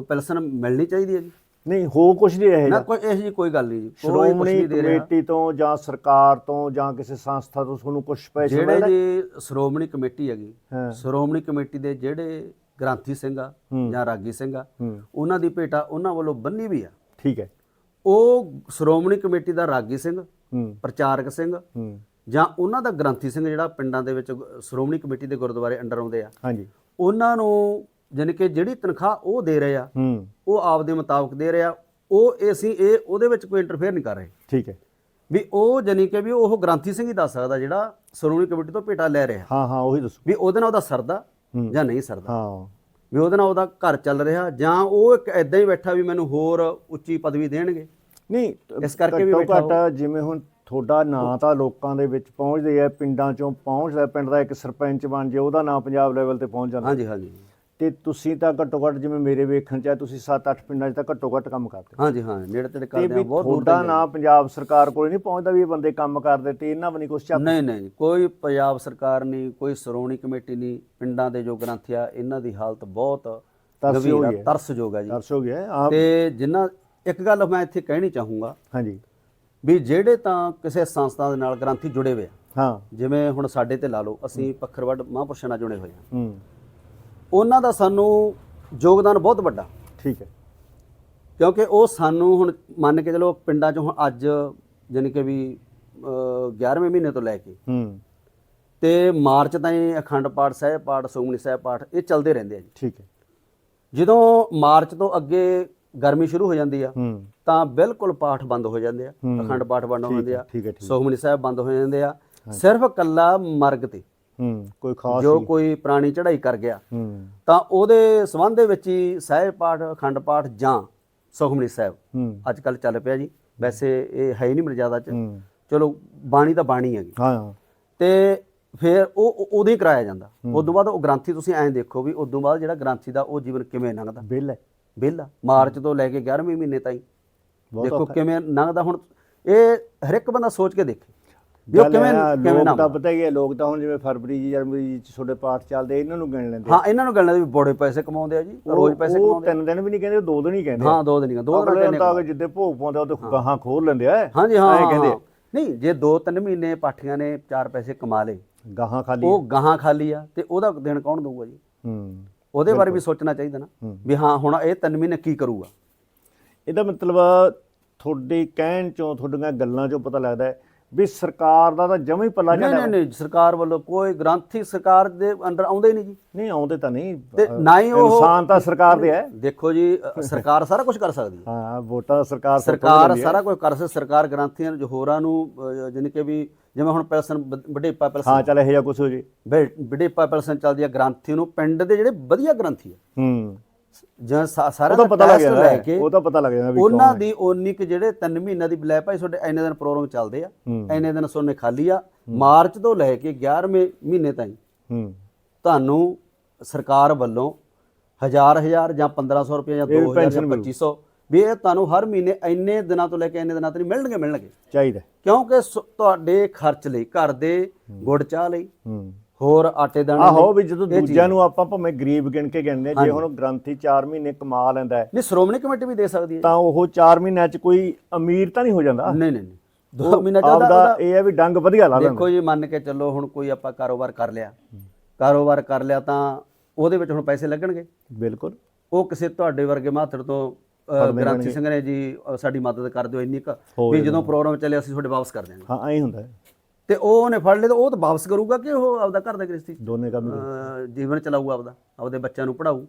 ਅ, ਪੈਨਸ਼ਨ ਮਿਲਣੀ ਚਾਹੀਦੀ ਹੈ ਜੀ। ਨਹੀਂ ਹੋ ਕੁਝ ਨਹੀਂ ਰਿਹਾ ਨਾ। ਕੋਈ ਇਹੋ ਜੀ ਕੋਈ ਗੱਲ ਨਹੀਂ ਜੀ। ਕੋਈ ਸ਼੍ਰੋਮਣੀ ਨਹੀਂ ਦੇ ਰਿਹਾ। ਕਮੇਟੀ ਤੋਂ ਜਾਂ ਸਰਕਾਰ ਤੋਂ ਜਾਂ ਕਿਸੇ ਸੰਸਥਾ ਤੋਂ ਤੁਹਾਨੂੰ ਕੁਝ ਪੈਸੇ ਜਿਹੜੇ ਮਿਲਦਾ? ਜੀ ਸ਼੍ਰੋਮਣੀ ਕਮੇਟੀ ਹੈਗੀ ਹਾਂ। ਸ਼੍ਰੋਮਣੀ ਕਮੇਟੀ ਦੇ ਜਿਹੜੇ ਗ੍ਰੰਥੀ ਸਿੰਘ ਆ ਹੂੰ। ਜਾਂ ਰਾਗੀ ਸਿੰਘ ਆ ਹੂੰ। ਉਹਨਾਂ ਦੀ ਭੇਟਾ ਉਹਨਾਂ ਵੱਲੋਂ ਬੰਨੀ ਵੀ ਆ। ਠੀਕ ਹੈ। ਉਹ ਸ਼੍ਰੋਮਣੀ ਕਮੇਟੀ ਦਾ ਰਾਗੀ ਸਿੰਘ ਹੂੰ। ਪ੍ਰਚਾਰਕ ਸਿੰਘ ਹੂੰ। ਜਾਂ ਉਹਨਾਂ ਦਾ ਗ੍ਰੰਥੀ ਸਿੰਘ ਜਿਹੜਾ ਪਿੰਡਾਂ ਦੇ ਵਿੱਚ ਗ- ਸ਼੍ਰੋਮਣੀ ਕਮੇਟੀ ਦੇ ਗੁਰਦੁਆਰੇ ਅੰਡਰ ਆਉਂਦੇ ਆ। ਹਾਂਜੀ। ਉਹਨਾਂ ਨੂੰ ਜਾਣੀ ਕਿ ਜਿਹੜੀ ਤਨਖਾਹ ਉਹ ਦੇ ਰਹੇ ਆ ਹੂੰ। ਉਹ ਆਪਦੇ ਮੁਤਾਬਕ ਦੇ ਰਹੇ ਆ ਉਹ ਅਸੀਂ ਇਹ ਉਹਦੇ ਵਿੱਚ ਕੋਈ ਇੰਟਰਫੇਅਰ ਨਹੀਂ ਕਰ ਰਹੇ। ਠੀਕ ਹੈ। ਵੀ ਉਹ ਜਾਣੀ ਕਿ ਵੀ ਉਹ ਗ੍ਰੰਥੀ ਸਿੰਘ ਹੀ ਦੱਸ ਸਕਦਾ ਜਿਹੜਾ ਸ਼੍ਰੋਮਣੀ ਕਮੇਟੀ ਤੋਂ ਭੇਟਾ ਲੈ ਰਿਹਾ। ਹਾਂ ਹਾਂ ਉਹੀ ਦੱਸੋ। ਵੀ ਉਹਦੇ ਨਾਲ ਉਹਦਾ ਸਰਦਾ। ਜਾਂ ਨਹੀਂ ਸਰਦਾ। ਹਾਂ। ਵੀ ਉਹਦੇ ਨਾਲ ਉਹਦਾ ਘਰ ਚੱਲ ਰਿਹਾ ਜਾਂ ਉਹ ਇੱਕ ਐਦਾਂ ਹੀ ਬੈਠਾ ਵੀ ਮੈਨੂੰ ਹੋਰ ਉੱਚੀ ਪਦਵੀ ਦੇਣਗੇ। ਨਹੀਂ ਇਸ ਕਰਕੇ ਵੀ ਬੈਠਾ ਘੱਟ ਜਿਵੇਂ ਹੁਣ ਤੁਹਾਡਾ ਨਾਂ ਤਾਂ ਲੋਕਾਂ ਦੇ ਵਿੱਚ ਪਹੁੰਚਦੇ ਆ ਪਿੰਡਾਂ ਚੋਂ ਪਹੁੰਚਦਾ ਪਿੰਡ ਦਾ ਇੱਕ ਸਰਪੰਚ ਬਣ ਜੇ ਉਹਦਾ ਨਾਂ ਪੰਜਾਬ ਲੈਵਲ ਤੇ ਪਹੁੰਚ ਜਾਂਦਾ। ਹਾਂਜੀ ਹਾਂਜੀ। ਤੇ ਤੁਸੀਂ ਤਾਂ ਘੱਟੋ ਘੱਟ ਜਿਵੇਂ ਮੇਰੇ ਵੇਖਣ ਚ ਆ ਤੁਸੀਂ 7-8 ਪਿੰਡਾਂ 'ਚ ਤਾਂ ਘੱਟੋ ਘੱਟ ਕੰਮ ਕਰਦੇ ਹੋ। ਹਾਂਜੀ ਹਾਂ ਨੇੜੇ ਤੇੜੇ ਤੇ ਕਰਦੇ ਵੀ ਆ ਬਹੁਤ ਦੂਰ ਤੁਹਾਡਾ ਤੱਕ ਨਾਂ ਪੰਜਾਬ ਸਰਕਾਰ ਕੋਲ ਨਹੀਂ ਪਹੁੰਚਦਾ ਵੀ ਇਹ ਬੰਦੇ ਕੰਮ ਕਰਦੇ ਤੇ ਇਹਨਾਂ ਵੀ ਨਹੀਂ ਕੁਛ ਚੱਕ ਨਹੀਂ ਨਹੀਂ ਕੋਈ ਪੰਜਾਬ ਸਰਕਾਰ ਨਹੀਂ ਕੋਈ ਸ਼੍ਰੋਮਣੀ ਕਮੇਟੀ ਨਹੀਂ ਪਿੰਡਾਂ ਦੇ ਜੋ ਗ੍ਰੰਥੀ ਆ ਇਹਨਾਂ ਦੀ ਹਾਲਤ ਬਹੁਤ ਤਰਸਯੋਗ ਗੰਭੀਰ ਹੈ। ਆ ਤਰਸਯੋਗ ਆ ਜੀ। ਦਰਸ ਹੋ ਗਿਆ ਆਪ ਤੇ ਜਿੰਨਾ ਇੱਕ ਗੱਲ ਮੈਂ ਇੱਥੇ ਕਹਿਣੀ ਚਾਹੂੰਗਾ ਹਾਂਜੀ। ਵੀ ਜਿਹੜੇ ਤਾਂ ਕਿਸੇ ਸੰਸਥਾ ਦੇ ਨਾਲ ਗ੍ਰੰਥੀ ਜੁੜੇ ਹੋਏ ਆ ਹਾਂ। ਜਿਵੇਂ ਹੁਣ ਸਾਡੇ ਤੇ ਲਾ ਲਓ ਅਸੀਂ ਪੱਖਰਵੱਡ ਮਹਾਂਪੁਰਸ਼ਾਂ ਨਾਲ ਜੁੜੇ ਹੋਏ ਆ। ਹੂੰ। ਉਹਨਾਂ ਦਾ ਸਾਨੂੰ ਯੋਗਦਾਨ ਬਹੁਤ ਵੱਡਾ। ਠੀਕ ਹੈ। ਕਿਉਂਕਿ ਉਹ ਸਾਨੂੰ ਹੁਣ ਮੰਨ ਕੇ ਚਲੋ ਪਿੰਡਾਂ 'ਚ ਹੁਣ ਅੱਜ ਜਾਣੀ ਕਿ ਵੀ ਅਹ, 11ਵੇਂ ਮਹੀਨੇ ਤੋਂ ਲੈ ਕੇ ਹੂੰ। ਤੇ ਮਾਰਚ ਤਾਈਂ ਅਖੰਡ ਪਾਠ ਸਾਹਿਬ ਪਾਠ ਸੁਖਮਨੀ ਸਾਹਿਬ ਪਾਠ ਇਹ ਚੱਲਦੇ ਰਹਿੰਦੇ ਆ ਜੀ। ਠੀਕ ਹੈ। ਜਦੋਂ ਮਾਰਚ ਤੋਂ ਅੱਗੇ ਗਰਮੀ ਸ਼ੁਰੂ ਹੋ ਜਾਂਦੀ ਆ ਤਾਂ ਬਿਲਕੁਲ ਪਾਠ ਬੰਦ ਹੋ ਜਾਂਦੇ ਆ। ਅਖੰਡ ਪਾਠ ਬੰਦ ਹੋ ਜਾਂਦੇ ਆ। ਸੁਖਮਨੀ ਸਾਹਿਬ ਬੰਦ ਹੋ ਜਾਂਦੇ ਆ ਸਿਰਫ ਕੱਲਾ ਮਰਗ ਤੇ। ਹੂੰ ਕੋਈ ਖਾਸ ਜੋ ਕੋਈ ਪ੍ਰਾਣੀ ਚੜ੍ਹਾਈ ਕਰ ਗਿਆ ਹੂੰ। ਤਾਂ ਉਹਦੇ ਸੰਬੰਧ ਦੇ ਵਿੱਚ ਹੀ ਸਾਹਿਬ ਪਾਠ ਅਖੰਡ ਪਾਠ ਜਾਂ ਸੁਖਮਨੀ ਸਾਹਿਬ ਹੂੰ। ਅੱਜ ਕੱਲ ਚੱਲ ਪਿਆ ਜੀ। ਵੈਸੇ ਇਹ ਹੈ ਨਹੀਂ ਮਰਜ਼ਾਦਾ ਚ। ਚਲੋ ਬਾਣੀ ਤਾਂ ਬਾਣੀ ਹੈਗੀ। ਹਾਂ। ਤੇ ਫਿਰ ਉਹ ਉਹ- ਉਦੋਂ ਹੀ ਕਰਾਇਆ ਜਾਂਦਾ। ਉਦੋਂ ਬਾਅਦ ਉਹ ਗ੍ਰੰਥੀ ਤੁਸੀਂ ਐਂ ਦੇਖੋ ਵੀ ਉਦੋਂ ਬਾਅਦ ਜਿਹੜਾ ਗ੍ਰੰਥੀ ਦਾ ਉਹ ਜੀਵਨ ਕਿਵੇਂ ਲੰਘਦਾ। ਬਿੱਲ ਹੈ। ਵਿਹਲਾ ਮਾਰਚ ਤੋਂ ਲੈ ਕੇ 11ਵੇਂ ਮਹੀਨੇ ਤਾਈਂ। ਦੇਖੋ। ਕਿਵੇਂ ਲੰਘਦਾ ਹੁਣ। ਇਹ ਹਰ ਇੱਕ ਬੰਦਾ ਸੋਚ ਕੇ ਦੇਖੇ। ਵੀ ਉਹ ਕਿਵੇਂ ਕਿਵੇਂ ਲੋਕ ਨਾ ਤਾਂ ਪਤਾ ਹੀ ਹੈ ਲੋਕ ਤਾਂ ਹੁਣ ਜਿਵੇਂ ਫਰਵਰੀ ਜੀ ਜਨਵਰੀ ਚ ਤੁਹਾਡੇ ਪਾਠ ਚੱਲਦੇ ਇਹਨਾਂ ਨੂੰ ਗਿਣ ਲੈਂਦੇ ਹਾਂ ਇਹਨਾਂ ਨੂੰ ਗੱਲ ਵੀ ਬੜੇ ਪੈਸੇ ਕਮਾਉਂਦੇ ਆ ਜੀ ਰੋਜ਼ ਪੈਸੇ ਉਹ ਕਮਾਉਂਦੇ ਤਿੰਨ ਦਿਨ ਵੀ ਨਹੀਂ ਕਹਿੰਦੇ ਦੋ ਦਿਨ ਹੀ ਕਹਿੰਦੇ ਹਾਂ ਦੋ ਦਿਨ ਹੀ ਦੋ ਦਿਨ ਅਗਲੇ ਕਹਿੰਦੇ ਤਾਂ ਕਿ ਜਿੱਦੇ ਭੋਗ ਪਾਉਂਦੇ ਉਹ ਤੇ ਗਾਹਾਂ ਖੋਲ ਲੈਂਦੇ ਆ। ਹਾਂਜੀ ਹਾਂ ਐਂ ਕਹਿੰਦੇ। ਨਹੀਂ ਜੇ 2-3 ਮਹੀਨੇ ਪਾਠੀਆਂ ਨੇ ਚਾਰ ਪੈਸੇ ਕਮਾ ਲਏ ਗਾਹਾਂ ਖਾਲੀ ਉਹ ਗਾਹਾਂ ਖਾਲੀ ਆ ਤੇ ਉਹਦਾ ਦੇਣ ਕੌਣ ਦਊਗਾ ਜੀ? ਹੂੰ ਉਹਦੇ ਬਾਰੇ ਵੀ ਸੋਚਣਾ ਚਾਹੀਦਾ ਨਾ ਵੀ ਹਾਂ ਹੁਣ ਇਹ 3 ਮਹੀਨੇ ਕੀ ਕਰੂਗਾ? ਇਹਦਾ ਮਤਲਬ ਤੁਹਾਡੇ ਕਹਿਣ ਚੋਂ ਤੁਹਾਡੀਆਂ ਗੱਲਾਂ ਚੋਂ ਪਤਾ ਲੱਗਦਾ ਹੈ ਵੀ ਸਰਕਾਰ ਦਾ ਤਾਂ ਜਮਾ ਹੀ ਪੱਲਾ ਨਹੀਂ ਜਾਂਦਾ ਨਹੀਂ ਨਹੀਂ ਸਰਕਾਰ ਵੱਲੋਂ ਕੋਈ ਗ੍ਰੰਥੀ ਸਰਕਾਰ ਦੇ ਅੰਡਰ ਆਉਂਦੇ ਹੀ ਨਹੀਂ ਜੀ। ਨਹੀਂ ਆਉਂਦੇ ਤਾਂ ਨਹੀਂ। ਤੇ ਨਾ ਹੀ ਉਹ ਇਨਸਾਨ ਤਾਂ ਸਰਕਾਰ ਦੇ ਹੈ। ਦੇਖੋ ਜੀ ਸਰਕਾਰ ਸਾਰਾ ਕੁਝ ਕਰ ਸਕਦੀ ਹੈ। ਹਾਂ ਵੋਟਾਂ ਸਰਕਾਰ ਸਰਕਾਰ ਹੈ। ਸਾਰਾ ਕੁਝ ਕਰ ਸਕਦੀ ਸਰਕਾਰ ਗ੍ਰੰਥੀਆਂ ਨੂੰ ਜੋ ਹੋਰਾਂ ਨੂੰ ਜਾਣੀ ਕਿ ਵੀ ਜਿਵੇਂ ਹੁਣ ਪੈਲਸਨ ਵਡੇਪਾ ਹਾਂ ਪੈਲਸਨ ਚੱਲ ਇਹ ਜਿਹਾ ਕੁਝ ਹੋ ਜੇ। ਵਡੇਪਾ ਪੈਲਸਨ ਚੱਲਦੀ ਹੈ ਗ੍ਰੰਥੀ ਨੂੰ ਪਿੰਡ ਦੇ ਜਿਹੜੇ ਵਧੀਆ ਗ੍ਰੰਥੀ ਆ। ਹੂੰ। ਜਾਂ ਸਾਰਾ ਉਹ ਤਾਂ ਦਾ ਪਤਾ ਲੱਗ ਜਾਂਦਾ ਹੈ, ਕੇ ਉਹ ਤਾਂ ਪਤਾ ਲੱਗ ਜਾਂਦਾ ਵੀ ਉਹਨਾਂ ਦੀ ਓਨੀ ਕਿ ਜਿਹੜੇ 3 ਮਹੀਨਿਆਂ ਦੀ ਲੈ ਭਾਈ ਤੁਹਾਡੇ ਇੰਨੇ ਦਿਨ ਪ੍ਰੋਗਰਾਮ ਚੱਲਦੇ ਆ। ਇੰਨੇ ਦਿਨ ਸੋਨੇ ਖਾਲੀ ਆ ਮਾਰਚ ਤੋਂ ਲੈ ਕੇ 11ਵੇਂ ਮਹੀਨੇ ਤਾਈਂ ਤੁਹਾਨੂੰ ਸਰਕਾਰ ਵੱਲੋਂ ਹਜ਼ਾਰ ਹਜ਼ਾਰ ਜਾਂ 1500 ਰੁਪਏ ਜਾਂ ਇਹ ਵੀ 2000 ਜਾਂ ਪੈਨਸ਼ਨ ਮਿਲੂ। 2500 ਵੀ ਇਹ ਤੁਹਾਨੂੰ ਹਰ ਮਹੀਨੇ ਇੰਨੇ ਦਿਨਾਂ ਤੋਂ ਲੈ ਕੇ ਇੰਨੇ ਦਿਨਾਂ ਤੱਕ ਮਿਲਣਗੇ ਮਿਲਣਗੇ। ਚਾਹੀਦਾ। ਕਿਉਂਕਿ ਤੁਹਾਡੇ ਖਰਚ ਲਈ ਘਰ ਦੇ ਗੁੜ ਚਾਹ ਲਈ ਹੋਰ ਆਟੇ ਦਾਣੇ ਆਹੋ ਵੀ ਜਦੋਂ ਇਹ ਚੀਜ਼- ਦੂਜਿਆਂ ਨੂੰ ਆਪਾਂ ਭਾਵੇਂ ਗਰੀਬ ਗਿਣ ਕੇ ਗਿਣਦੇ ਹਾਂ, ਜੇ ਹੁਣ ਗ੍ਰੰਥੀ 4 ਮਹੀਨੇ ਕਮਾ ਲੈਂਦਾ ਹੈ ਨਹੀਂ ਸ਼੍ਰੋਮਣੀ ਕਮੇਟੀ ਵੀ ਦੇ ਸਕਦੀ ਹੈ। ਤਾਂ ਉਹ 4 ਮਹੀਨਿਆਂ ਚ ਕੋਈ ਅਮੀਰ ਤਾਂ ਨਹੀਂ ਹੋ ਜਾਂਦਾ? ਨਹੀਂ ਨਹੀਂ ਨਹੀਂ। ਦੋ ਮਹੀਨਾ ਚੱਲਦਾ ਆਪਦਾ ਇਹ ਹੈ ਵੀ ਡੰਗ ਵਧੀਆ ਲਾ ਲੈਂਦਾ। ਦੇਖੋ ਜੀ ਮੰਨ ਕੇ ਚੱਲੋ ਹੁਣ ਕੋਈ ਆਪਾਂ ਕਾਰੋਬਾਰ ਕਰ ਲਿਆ। ਕਾਰੋਬਾਰ ਕਰ ਲਿਆ ਤਾਂ ਉਹਦੇ ਵਿੱਚ ਹੁਣ ਪੈਸੇ ਲੱਗਣਗੇ। ਬਿਲਕੁਲ। ਉਹ ਕਿਸੇ ਤੁਹਾਡੇ ਵਰਗੇ ਮਾਤਰ ਤੋਂ ਅ, ਗ੍ਰੰਥੀ ਸਿੰਘ ਨੇ ਜੀ ਅ, ਸਾਡੀ ਮਦਦ ਕਰ ਦਿਓ ਇੰਨੀ ਕੁ ਵੀ ਜਦੋਂ ਪ੍ਰੋਗਰਾਮ ਚੱਲੇ ਅਸੀਂ ਤੁਹਾਡੇ ਵਾਪਸ ਕਰ ਦਿਆਂਗੇ। ਹਾਂ ਐਂ ਹੁੰਦਾ ਹੈ। ਤੇ ਉਹ ਉਹਨੇ ਫੜ ਲਏ ਤਾਂ ਉਹ ਤਾਂ ਵਾਪਸ ਕਰੂਗਾ ਕਿ ਉਹ ਆਪਦਾ ਘਰ ਦਾ ਗ੍ਰਸਤੀ ਦੋਨੇ ਕੰਮ ਜੀਵਨ ਚਲਾਊਗਾ ਆਪਦਾ ਆਪਦੇ ਬੱਚਿਆਂ ਨੂੰ ਪੜਾਊ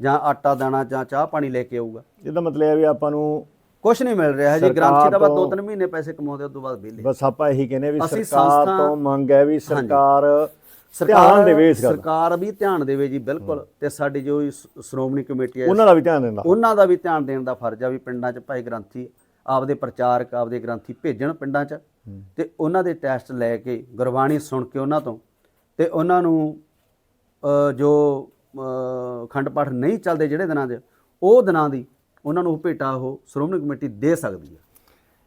ਜਾਂ ਆਟਾ ਦਾਣਾ ਜਾਂ ਚਾਹ ਪਾਣੀ ਲੈ ਕੇ ਆਊਗਾ। ਇਹਦਾ ਮਤਲਬ ਹੈ ਵੀ ਆਪਾਂ ਨੂੰ ਕੁਝ ਨਹੀਂ ਮਿਲ ਰਿਹਾ ਜੀ ਸਰਕਾਰ ਦਾ ਬਾਅਦ ਤੋਂ- ਦੋ ਤਿੰਨ ਮਹੀਨੇ ਪੈਸੇ ਕਮਾਉਂਦੇ ਉਸ ਤੋਂ ਬਾਅਦ ਵਿਹਲੇ। ਬਸ ਆਪਾਂ ਇਹੀ ਕਹਿੰਦੇ ਵੀ ਅਸੀਂ ਸਰਕਾਰ ਸੰਸਥਾ- ਤੋਂ ਮੰਗ ਹੈ ਵੀ ਸਰਕਾਰ ਧਿਆਨ ਦੇਵੇ ਇਸ ਗੱਲ ਦਾ। ਸਰਕਾਰ ਵੀ ਧਿਆਨ ਦੇਵੇ ਜੀ ਬਿਲਕੁਲ। ਤੇ ਸਾਡੀ ਜੋ ਇਸ ਸ਼੍ਰੋਮਣੀ ਕਮੇਟੀ ਹੈ ਉਹਨਾਂ ਦਾ ਵੀ ਧਿਆਨ ਦਿੰਦਾ ਉਹਨਾਂ ਦਾ ਵੀ ਧਿਆਨ ਦੇਣ ਦਾ ਫਰਜ਼ ਆ ਵੀ ਪਿੰਡਾਂ 'ਚ ਭਾਈ ਗ੍ਰੰਥੀ ਆਪਦੇ ਪ੍ਰਚਾਰਕ ਆਪਦੇ ਗ੍ਰੰਥੀ ਭੇਜਣ ਪਿੰਡਾਂ 'ਚ। ਤੇ ਉਹਨਾਂ ਦੇ ਟੈਸਟ ਲੈ ਕੇ ਗੁਰਬਾਣੀ ਸੁਣ ਕੇ ਉਹਨਾਂ ਤੋਂ ਤੇ ਉਹਨਾਂ ਨੂੰ ਜੋ ਅ, ਅਖੰਡ ਪਾਠ ਨਹੀਂ ਚੱਲਦੇ ਜਿਹੜੇ ਦਿਨਾਂ 'ਚ ਉਹ ਦਿਨਾਂ ਦੀ ਉਹਨਾਂ ਨੂੰ ਉਹ ਭੇਟਾ ਉਹ ਸ਼੍ਰੋਮਣੀ ਕਮੇਟੀ ਦੇ ਸਕਦੀ ਹੈ।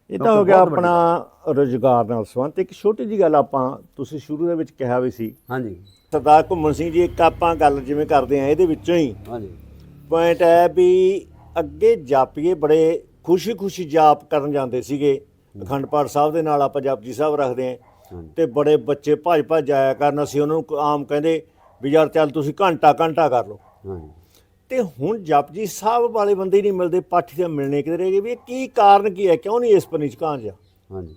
ਇਹ ਤਾਂ ਹੋ ਗਿਆ ਆਪਣਾ ਰੋਜ਼ਗਾਰ ਨਾਲ ਸੰਬੰਧ। ਇੱਕ ਛੋਟੀ ਜੀ ਗੱਲ ਆਪਾਂ ਤੁਸੀਂ ਸ਼ੁਰੂ ਦੇ ਵਿੱਚ ਕਿਹਾ ਵੀ ਸੀ। ਹਾਂਜੀ। ਸਰਦਾਰ ਘੁੰਮਣ ਸਿੰਘ ਜੀ ਇੱਕ ਆਪਾਂ ਗੱਲ ਜਿਵੇਂ ਕਰਦੇ ਆ ਇਹਦੇ ਵਿੱਚੋਂ ਹੀ ਹਾਂਜੀ। ਪੁਆਇੰਟ ਹੈ ਵੀ ਅੱਗੇ ਜਾਪੀਏ ਬੜੇ ਖੁਸ਼ੀ-ਖੁਸ਼ੀ ਜਾਪ ਕਰਨ ਜਾਂਦੇ ਸੀਗੇ। ਅਖੰਡ ਪਾਠ ਸਾਹਿਬ ਦੇ ਨਾਲ ਆਪਾਂ ਜਪਜੀ ਸਾਹਿਬ ਰੱਖਦੇ ਆਂ ਤੇ ਬੜੇ ਬੱਚੇ ਭੱਜ ਭੱਜ ਆਇਆ ਕਰਨ। ਅਸੀਂ ਉਹਨਾਂ ਨੂੰ ਆਮ ਕਹਿੰਦੇ ਵੀ ਯਾਰ ਚੱਲ ਤੁਸੀਂ ਘੰਟਾ ਘੰਟਾ ਕਰ ਲਓ। ਤੇ ਹੁਣ ਜਪਜੀ ਸਾਹਿਬ ਵਾਲੇ ਬੰਦੇ ਨਹੀਂ ਮਿਲਦੇ ਪਾਠੀ ਤੇ ਮਿਲਣੇ ਕਿਧਰੇ ਗਏ ਵੀ ਇਹ ਕੀ ਕਾਰਨ ਕੀ ਹੈ? ਕਿਉਂ ਨਹੀਂ ਇਸ ਪਰ ਨਿਚਕਾਂ ਜਾ ਹਾਂਜੀ।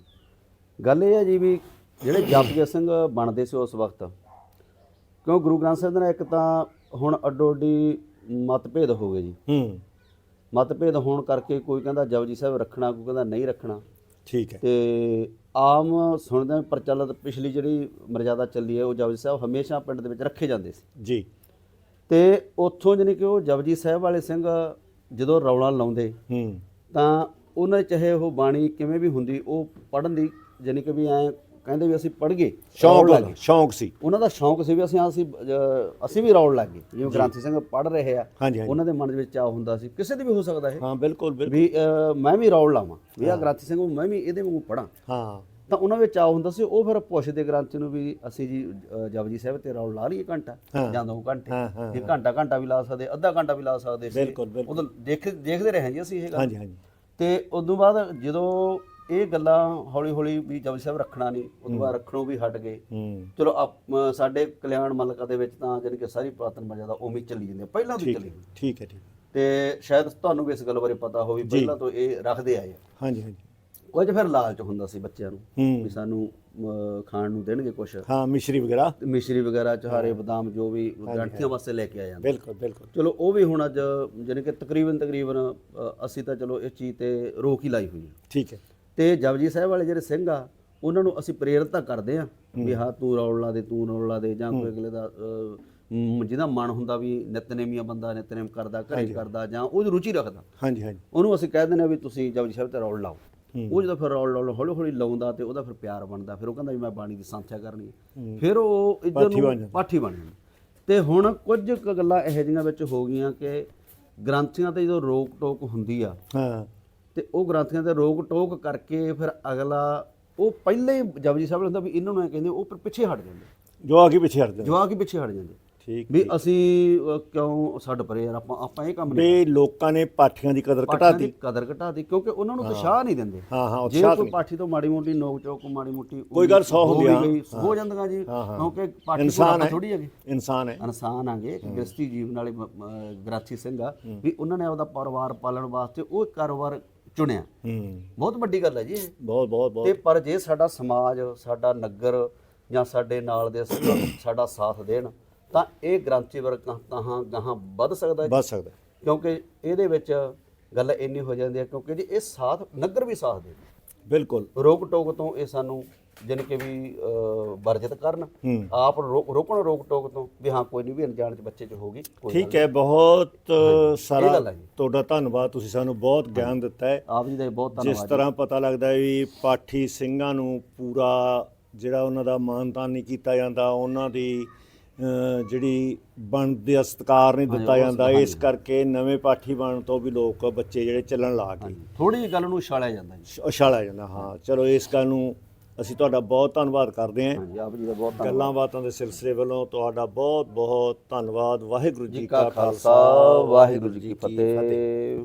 ਗੱਲ ਇਹ ਹੈ ਜੀ ਵੀ ਜਿਹੜੇ ਜਪਜੀ ਸਿੰਘ ਬਣਦੇ ਸੀ ਉਸ ਵਕਤ ਕਿਉਂ ਗੁਰੂ ਗ੍ਰੰਥ ਸਾਹਿਬ ਦੇ ਨਾਲ ਇੱਕ ਤਾਂ ਹੁਣ ਅੱਡੋ ਅੱਡੀ ਮਤਭੇਦ ਹੋ ਗਏ ਜੀ। ਹੂੰ। ਮਤਭੇਦ ਹੋਣ ਕਰਕੇ ਕੋਈ ਕਹਿੰਦਾ ਜਪਜੀ ਸਾਹਿਬ ਰੱਖਣਾ ਕੋਈ ਕਹਿੰਦਾ ਨਹੀਂ ਰੱਖਣਾ। ਠੀਕ ਹੈ। ਤੇ ਆਮ ਸੁਣਦੇ ਹਾਂ ਪ੍ਰਚਲਿਤ ਪਿਛਲੀ ਜਿਹੜੀ ਮਰਜ਼ਾਦਾ ਚੱਲੀ ਹੈ ਉਹ ਜਪਜੀ ਸਾਹਿਬ ਹਮੇਸ਼ਾ ਪਿੰਡ ਦੇ ਵਿੱਚ ਰੱਖੇ ਜਾਂਦੇ ਸੀ। ਜੀ। ਤੇ ਉੱਥੋਂ ਜਾਣੀ ਕਿ ਉਹ ਜਪਜੀ ਸਾਹਿਬ ਵਾਲੇ ਸਿੰਘ ਜਦੋਂ ਰੌਲਾ ਲਾਉਂਦੇ ਹੂੰ। ਤਾਂ ਉਹਨਾਂ ਚਾਹੇ ਉਹ ਬਾਣੀ ਕਿਵੇਂ ਵੀ ਹੁੰਦੀ ਉਹ ਪੜਨ ਦੀ ਜਾਣੀ ਕਿ ਵੀ ਐ ਕਹਿੰਦੇ ਵੀ ਅਸੀਂ ਪੜ ਗਏ ਸ਼ੌਂਕ ਲੱਗ। ਸ਼ੌਂਕ ਸੀ। ਉਹਨਾਂ ਦਾ ਸ਼ੌਂਕ ਸੀ ਵੀ ਅਸੀਂ ਅਸੀਂ ਅਸੀਂ ਵੀ ਰੌਲ ਲੱਗ ਗਏ। ਜਿਵੇਂ ਗ੍ਰਾਂਥੀ ਸਿੰਘ ਪੜ ਰਹੇ ਆ ਉਹਨਾਂ ਦੇ ਮਨ ਦੇ ਵਿੱਚ ਚਾਹ ਹੁੰਦਾ ਸੀ। ਕਿਸੇ ਦੇ ਵੀ ਹੋ ਸਕਦਾ ਇਹ। ਹਾਂ ਬਿਲਕੁਲ ਬਿਲਕੁਲ। ਵੀ ਮੈਂ ਵੀ ਰੌਲ ਲਾਵਾਂ। ਵੀ ਆ ਗ੍ਰਾਂਥੀ ਸਿੰਘ ਮੈਂ ਵੀ ਇਹਦੇ ਵਾਂਗੂ ਪੜਾਂ ਹਾਂ। ਤਾਂ ਉਹਨਾਂ ਵਿੱਚ ਚਾਹ ਹੁੰਦਾ ਸੀ ਉਹ ਫਿਰ ਪੁੱਛਦੇ ਗ੍ਰਾਂਥੀ ਨੂੰ ਵੀ ਅਸੀਂ ਜੀ ਜਪਜੀ ਸਾਹਿਬ ਤੇ ਰੌਲ ਲਾ ਲਈਏ ਘੰਟਾ। ਜਾਂ ਦੋ ਘੰਟੇ। ਇਹ ਘੰਟਾ ਘੰਟਾ ਵੀ ਲਾ ਸਕਦੇ ਅੱਧਾ ਘੰਟਾ ਵੀ ਲਾ ਸਕਦੇ ਬਿਲਕੁਲ, ਬਿਲਕੁਲ। ਉਦੋਂ ਦੇਖ ਦੇਖਦੇ ਰਹੇ ਜੀ ਅਸੀਂ ਇਹ ਗੱਲ। ਹਾਂਜੀ ਹਾਂਜੀ। ਤੇ ਉਦੋਂ ਬਾਅਦ ਜਦੋਂ ਇਹ ਗੱਲਾਂ ਹੌਲੀ ਹੌਲੀ ਵੀ ਜਪਜੀ ਸਾਹਿਬ ਰੱਖਣਾ ਨਹੀਂ ਉਦੋਂ ਬਾਅਦ ਰੱਖਣੋਂ ਵੀ ਹਟ ਗਏ। ਚਲੋ ਆਪ- ਸਾਡੇ ਕਲਿਆਣ ਮਲਕਾ ਦੇ ਵਿੱਚ ਤਾਂ ਜਾਣੀ ਕਿ ਸਾਰੀ ਪੁਰਾਤਨ ਮਰਜ਼ਾਦਾ ਉਵੇਂ ਹੀ ਚੱਲੀ ਜਾਂਦੀ ਹੈ ਪਹਿਲਾਂ ਤੋਂ ਹੀ ਠੀਕ ਚੱਲੀ ਹੈ ਠੀਕ ਹੈ ਠੀਕ ਹੈ। ਤੇ ਸ਼ਾਇਦ ਤੁਹਾਨੂੰ ਵੀ ਇਸ ਗੱਲ ਬਾਰੇ ਪਤਾ ਹੋਵੇ ਪਹਿਲਾਂ ਤੋਂ ਇਹ ਰੱਖਦੇ ਆਏ ਆ। ਹਾਂਜੀ ਹਾਂਜੀ। ਕੁਝ ਫਿਰ ਲਾਲਚ ਹੁੰਦਾ ਸੀ ਬੱਚਿਆਂ ਨੂੰ ਵੀ ਹੂੰ ਸਾਨੂੰ ਅ, ਖਾਣ ਨੂੰ ਦੇਣਗੇ ਕੁਝ ਹਾਂ ਮਿਸ਼ਰੀ ਵਗੈਰਾ। ਮਿਸ਼ਰੀ ਵਗੈਰਾ ਚਹਾਰੇ ਬਦਾਮ ਜੋ ਵੀ ਗ੍ਰੰਥੀਆਂ ਵਾਸਤੇ ਲੈ ਕੇ ਆ ਜਾਂਦੇ। ਬਿਲਕੁਲ ਬਿਲਕੁਲ। ਚਲੋ ਉਹ ਵੀ ਹੁਣ ਅੱਜ ਜਾਣੀ ਕਿ ਤਕਰੀਬਨ ਤਕਰੀਬਨ ਅ, ਅਸੀਂ ਤਾਂ ਚਲੋ ਇਸ ਚੀਜ਼ ਤੇ ਰੋਕ ਹੀ ਲਾਈ ਹੋਈ ਹੈ ਠੀਕ ਹੈ। ਤੇ ਜਪਜੀ ਸਾਹਿਬ ਵਾਲੇ ਜਿਹੜੇ ਸਿੰਘ ਆ ਉਹਨਾਂ ਨੂੰ ਅਸੀਂ ਪ੍ਰੇਰਿਤ ਤਾਂ ਕਰਦੇ ਆ ਵੀ ਹਾਂ ਤੂੰ ਰੌਲ ਲਾ ਦੇ ਤੂੰ ਰੌਲ ਲਾ ਦੇ ਜਾਂ ਕੋਈ ਅਗਲੇ ਦਾ ਜਿਹਦਾ ਮਨ ਹੁੰਦਾ ਵੀ ਨਿਤਨੇਮੀਆ ਬੰਦਾ ਨਿਤਨੇਮ ਕਰਦਾ ਘਰੇ ਕਰਦਾ ਜਾਂ ਉਹ ਰੁਚੀ ਰੱਖਦਾ। ਹਾਂਜੀ ਹਾਂਜੀ। ਉਹਨੂੰ ਅਸੀਂ ਕਹਿ ਦਿੰਦੇ ਆ ਵੀ ਤੁਸੀਂ ਜਪਜੀ ਸਾਹਿਬ ਤੇ ਰੌਲ ਲਾਓ। ਉਹ ਜਦੋਂ ਫਿਰ ਰੌਲ ਲਾਉਣ ਹੌਲੀ ਹੌਲੀ ਲਾਉਂਦਾ ਤੇ ਉਹਦਾ ਫਿਰ ਪਿਆਰ ਬਣਦਾ। ਫਿਰ ਉਹ ਕਹਿੰਦਾ ਵੀ ਮੈਂ ਬਾਣੀ ਦੀ ਸੰਥਿਆ ਕਰਨੀ ਹੈ। ਫਿਰ ਉਹ ਇੱਧਰ ਨੂੰ। ਪਾਠੀ ਬਣ ਜਾਂਦਾ। ਤੇ ਹੁਣ ਕੁਝ ਕੁ ਗੱਲਾਂ ਇਹੋ ਜਿਹੀਆਂ ਵਿੱਚ ਹੋ ਗਈਆਂ ਕਿ ਗ੍ਰੰਥੀਆਂ ਤੇ ਜਦੋਂ ਰੋਕ ਟੋਕ ਹੁੰਦੀ ਆ ਹਾਂ। ਤੇ ਉਹ ਗ੍ਰੰਥੀਆਂ ਤੇ ਰੋਕ ਟੋਕ ਕਰਕੇ ਫਿਰ ਅਗਲਾ ਉਹ ਪਹਿਲੇ ਹੀ ਜਪਜੀ ਸਾਹਿਬ ਹੁੰਦਾ ਵੀ ਇਹਨਾਂ ਨੂੰ ਐ ਕਹਿੰਦੇ ਉਹ ਫਿਰ ਪਿੱਛੇ ਹਟ ਜਾਂਦੇ। ਜੋ ਆ ਕੇ ਪਿੱਛੇ ਹਟ ਜਾਂਦੇ। ਜਵਾਕ ਹੀ ਪਿੱਛੇ ਹਟ ਜਾਂਦੇ। ਠੀਕ ਵੀ ਅਸੀਂ ਕਿਉਂ ਛੱਡ ਪਰੇ ਯਾਰ ਆਪਾਂ ਆਪਾਂ ਇਹ ਕੰਮ ਨਹੀਂ ਵੀ ਲੋਕਾਂ ਨੇ ਪਾਠੀਆਂ ਦੀ ਕਦਰ ਘਟਾਤੀ। ਕਦਰ ਘਟਾਤੀ ਕਿਉਂਕਿ ਉਹਨਾਂ ਨੂੰ ਉਤਸ਼ਾਹ ਨਹੀਂ ਦਿੰਦੇ। ਹਾਂ ਹਾਂ ਜੇ ਉਤਸ਼ਾਹ ਕੋਈ ਪਾਠੀ ਤੋਂ ਮਾੜੀ ਮੋਟੀ ਨੋਕ ਚੋਕ ਮਾੜੀ ਮੋਟੀ ਕੋਈ ਗੱਲ ਸੌ ਹੋ ਹੁੰਦੀ ਵੀ ਆ। ਗਈ, ਹੋ। ਜਾਂਦੀਆਂ ਜੀ ਹਾਂ, ਹਾਂ। ਕਿਉਂਕਿ ਪਾਠੀ ਹੈ। ਥੋੜੀ ਹੈਗੇ। ਇਨਸਾਨ ਹੈ। ਇਨਸਾਨ ਆਗੇ ਗ੍ਰਸਤੀ ਜੀਵਨ ਵਾਲੇ ਗ੍ਰਾਥੀ ਸਿੰਘ ਆ ਵੀ ਉਹਨਾਂ ਨੇ ਆਪਦਾ ਪਰਿਵਾਰ ਪਾਲਣ ਵਾਸਤੇ ਉਹ ਕਾਰੋਬਾਰ ਚੁਣਿਆ। ਹੂੰ। ਬਹੁਤ ਵੱਡੀ ਗੱਲ ਹੈ ਜੀ। ਬਹੁਤ ਬਹੁਤ ਬਹੁਤ। ਤੇ ਪਰ ਜੇ ਸਾਡਾ ਸਮਾਜ ਸਾਡਾ ਨਗਰ ਜਾਂ ਸਾਡੇ ਨਾਲ ਦੇ ਸਾਡਾ ਸਾਥ ਦੇਣ ਤਾਂ ਇਹ ਗ੍ਰਾਂਥੀ ਵਰਗ ਤਾਂ ਗਾਹਾਂ ਵੱਧ ਸਕਦਾ ਹੈ ਵੱਧ ਸਕਦਾ ਕਿਉਂਕਿ ਇਹਦੇ ਵਿੱਚ ਗੱਲ ਇੰਨੀ ਹੋ ਜਾਂਦੀ ਹੈ ਕਿਉਂਕਿ ਜੀ ਇਹ ਸਾਥ ਨਗਰ ਵੀ ਸਾਥ ਦੇ ਬਿਲਕੁਲ। ਰੋਕ ਟੋਕ ਤੋਂ ਇਹ ਸਾਨੂੰ ਜਾਣੀ ਕਿ ਵੀ ਵਰਜਿਤ ਕਰਨ। ਆਪ ਰੋਕਣ ਰੋਕ ਟੋਕ ਤੋਂ ਵੀ ਹਾਂ ਕੋਈ ਨਹੀਂ ਵੀ ਅਣਜਾਣ ਚ ਬੱਚੇ ਚ ਹੋਗੀ ਠੀਕ ਹੈ ਬਹੁਤ ਸਾਰਾ। ਤੁਹਾਡਾ ਧੰਨਵਾਦ ਤੁਸੀਂ ਸਾਨੂੰ ਬਹੁਤ ਗਿਆਨ ਦਿੱਤਾ ਹੈ। ਆਪ ਜੀ ਦਾ ਬਹੁਤ ਜਿਸ ਧੰਨਵਾਦ ਤਰ੍ਹਾਂ ਪਤਾ ਲੱਗਦਾ ਹੈ ਵੀ ਪਾਠੀ ਸਿੰਘਾਂ ਨੂੰ ਪੂਰਾ ਜਿਹੜਾ ਉਹਨਾਂ ਦਾ ਮਾਨਤਾਨ ਨਹੀਂ ਕੀਤਾ ਜਾਂਦਾ ਉਹਨਾਂ ਦੀ ਜਿਹੜੀ ਬਣਦੇ ਸਤਕਾਰ ਨਹੀਂ ਦਿੱਤਾ ਜਾਂਦਾ। ਇਸ ਕਰਕੇ ਨਵੇਂ ਪਾਠੀ ਬਣਨ ਤੋਂ ਵੀ ਲੋਕ ਬੱਚੇ ਜਿਹੜੇ ਚੱਲਣ ਲੱਗ ਗਏ ਥੋੜੀ ਜਿਹੀ ਗੱਲ ਨੂੰ ਛਾਲਿਆ ਜਾਂਦਾ ਜੀ। ਉਛਾਲਿਆ ਜਾਂਦਾ ਹਾਂ। ਚਲੋ ਇਸ ਗੱਲ ਨੂੰ ਅਸੀਂ ਤੁਹਾਡਾ ਬਹੁਤ ਧੰਨਵਾਦ ਕਰਦੇ ਹਾਂ। ਆਪ ਜੀ ਦਾ ਬਹੁਤ ਧੰਨਵਾਦ। ਗੱਲਾਂ ਬਾਤਾਂ ਦੇ ਸਿਲਸਿਲੇ ਵੱਲੋਂ ਤੁਹਾਡਾ ਬਹੁਤ ਬਹੁਤ ਧੰਨਵਾਦ। ਵਾਹਿਗੁਰੂ ਜੀ ਕਾ ਖਾਲਸਾ ਵਾਹਿਗੁਰੂ ਜੀ ਕੀ ਫਤਿਹ।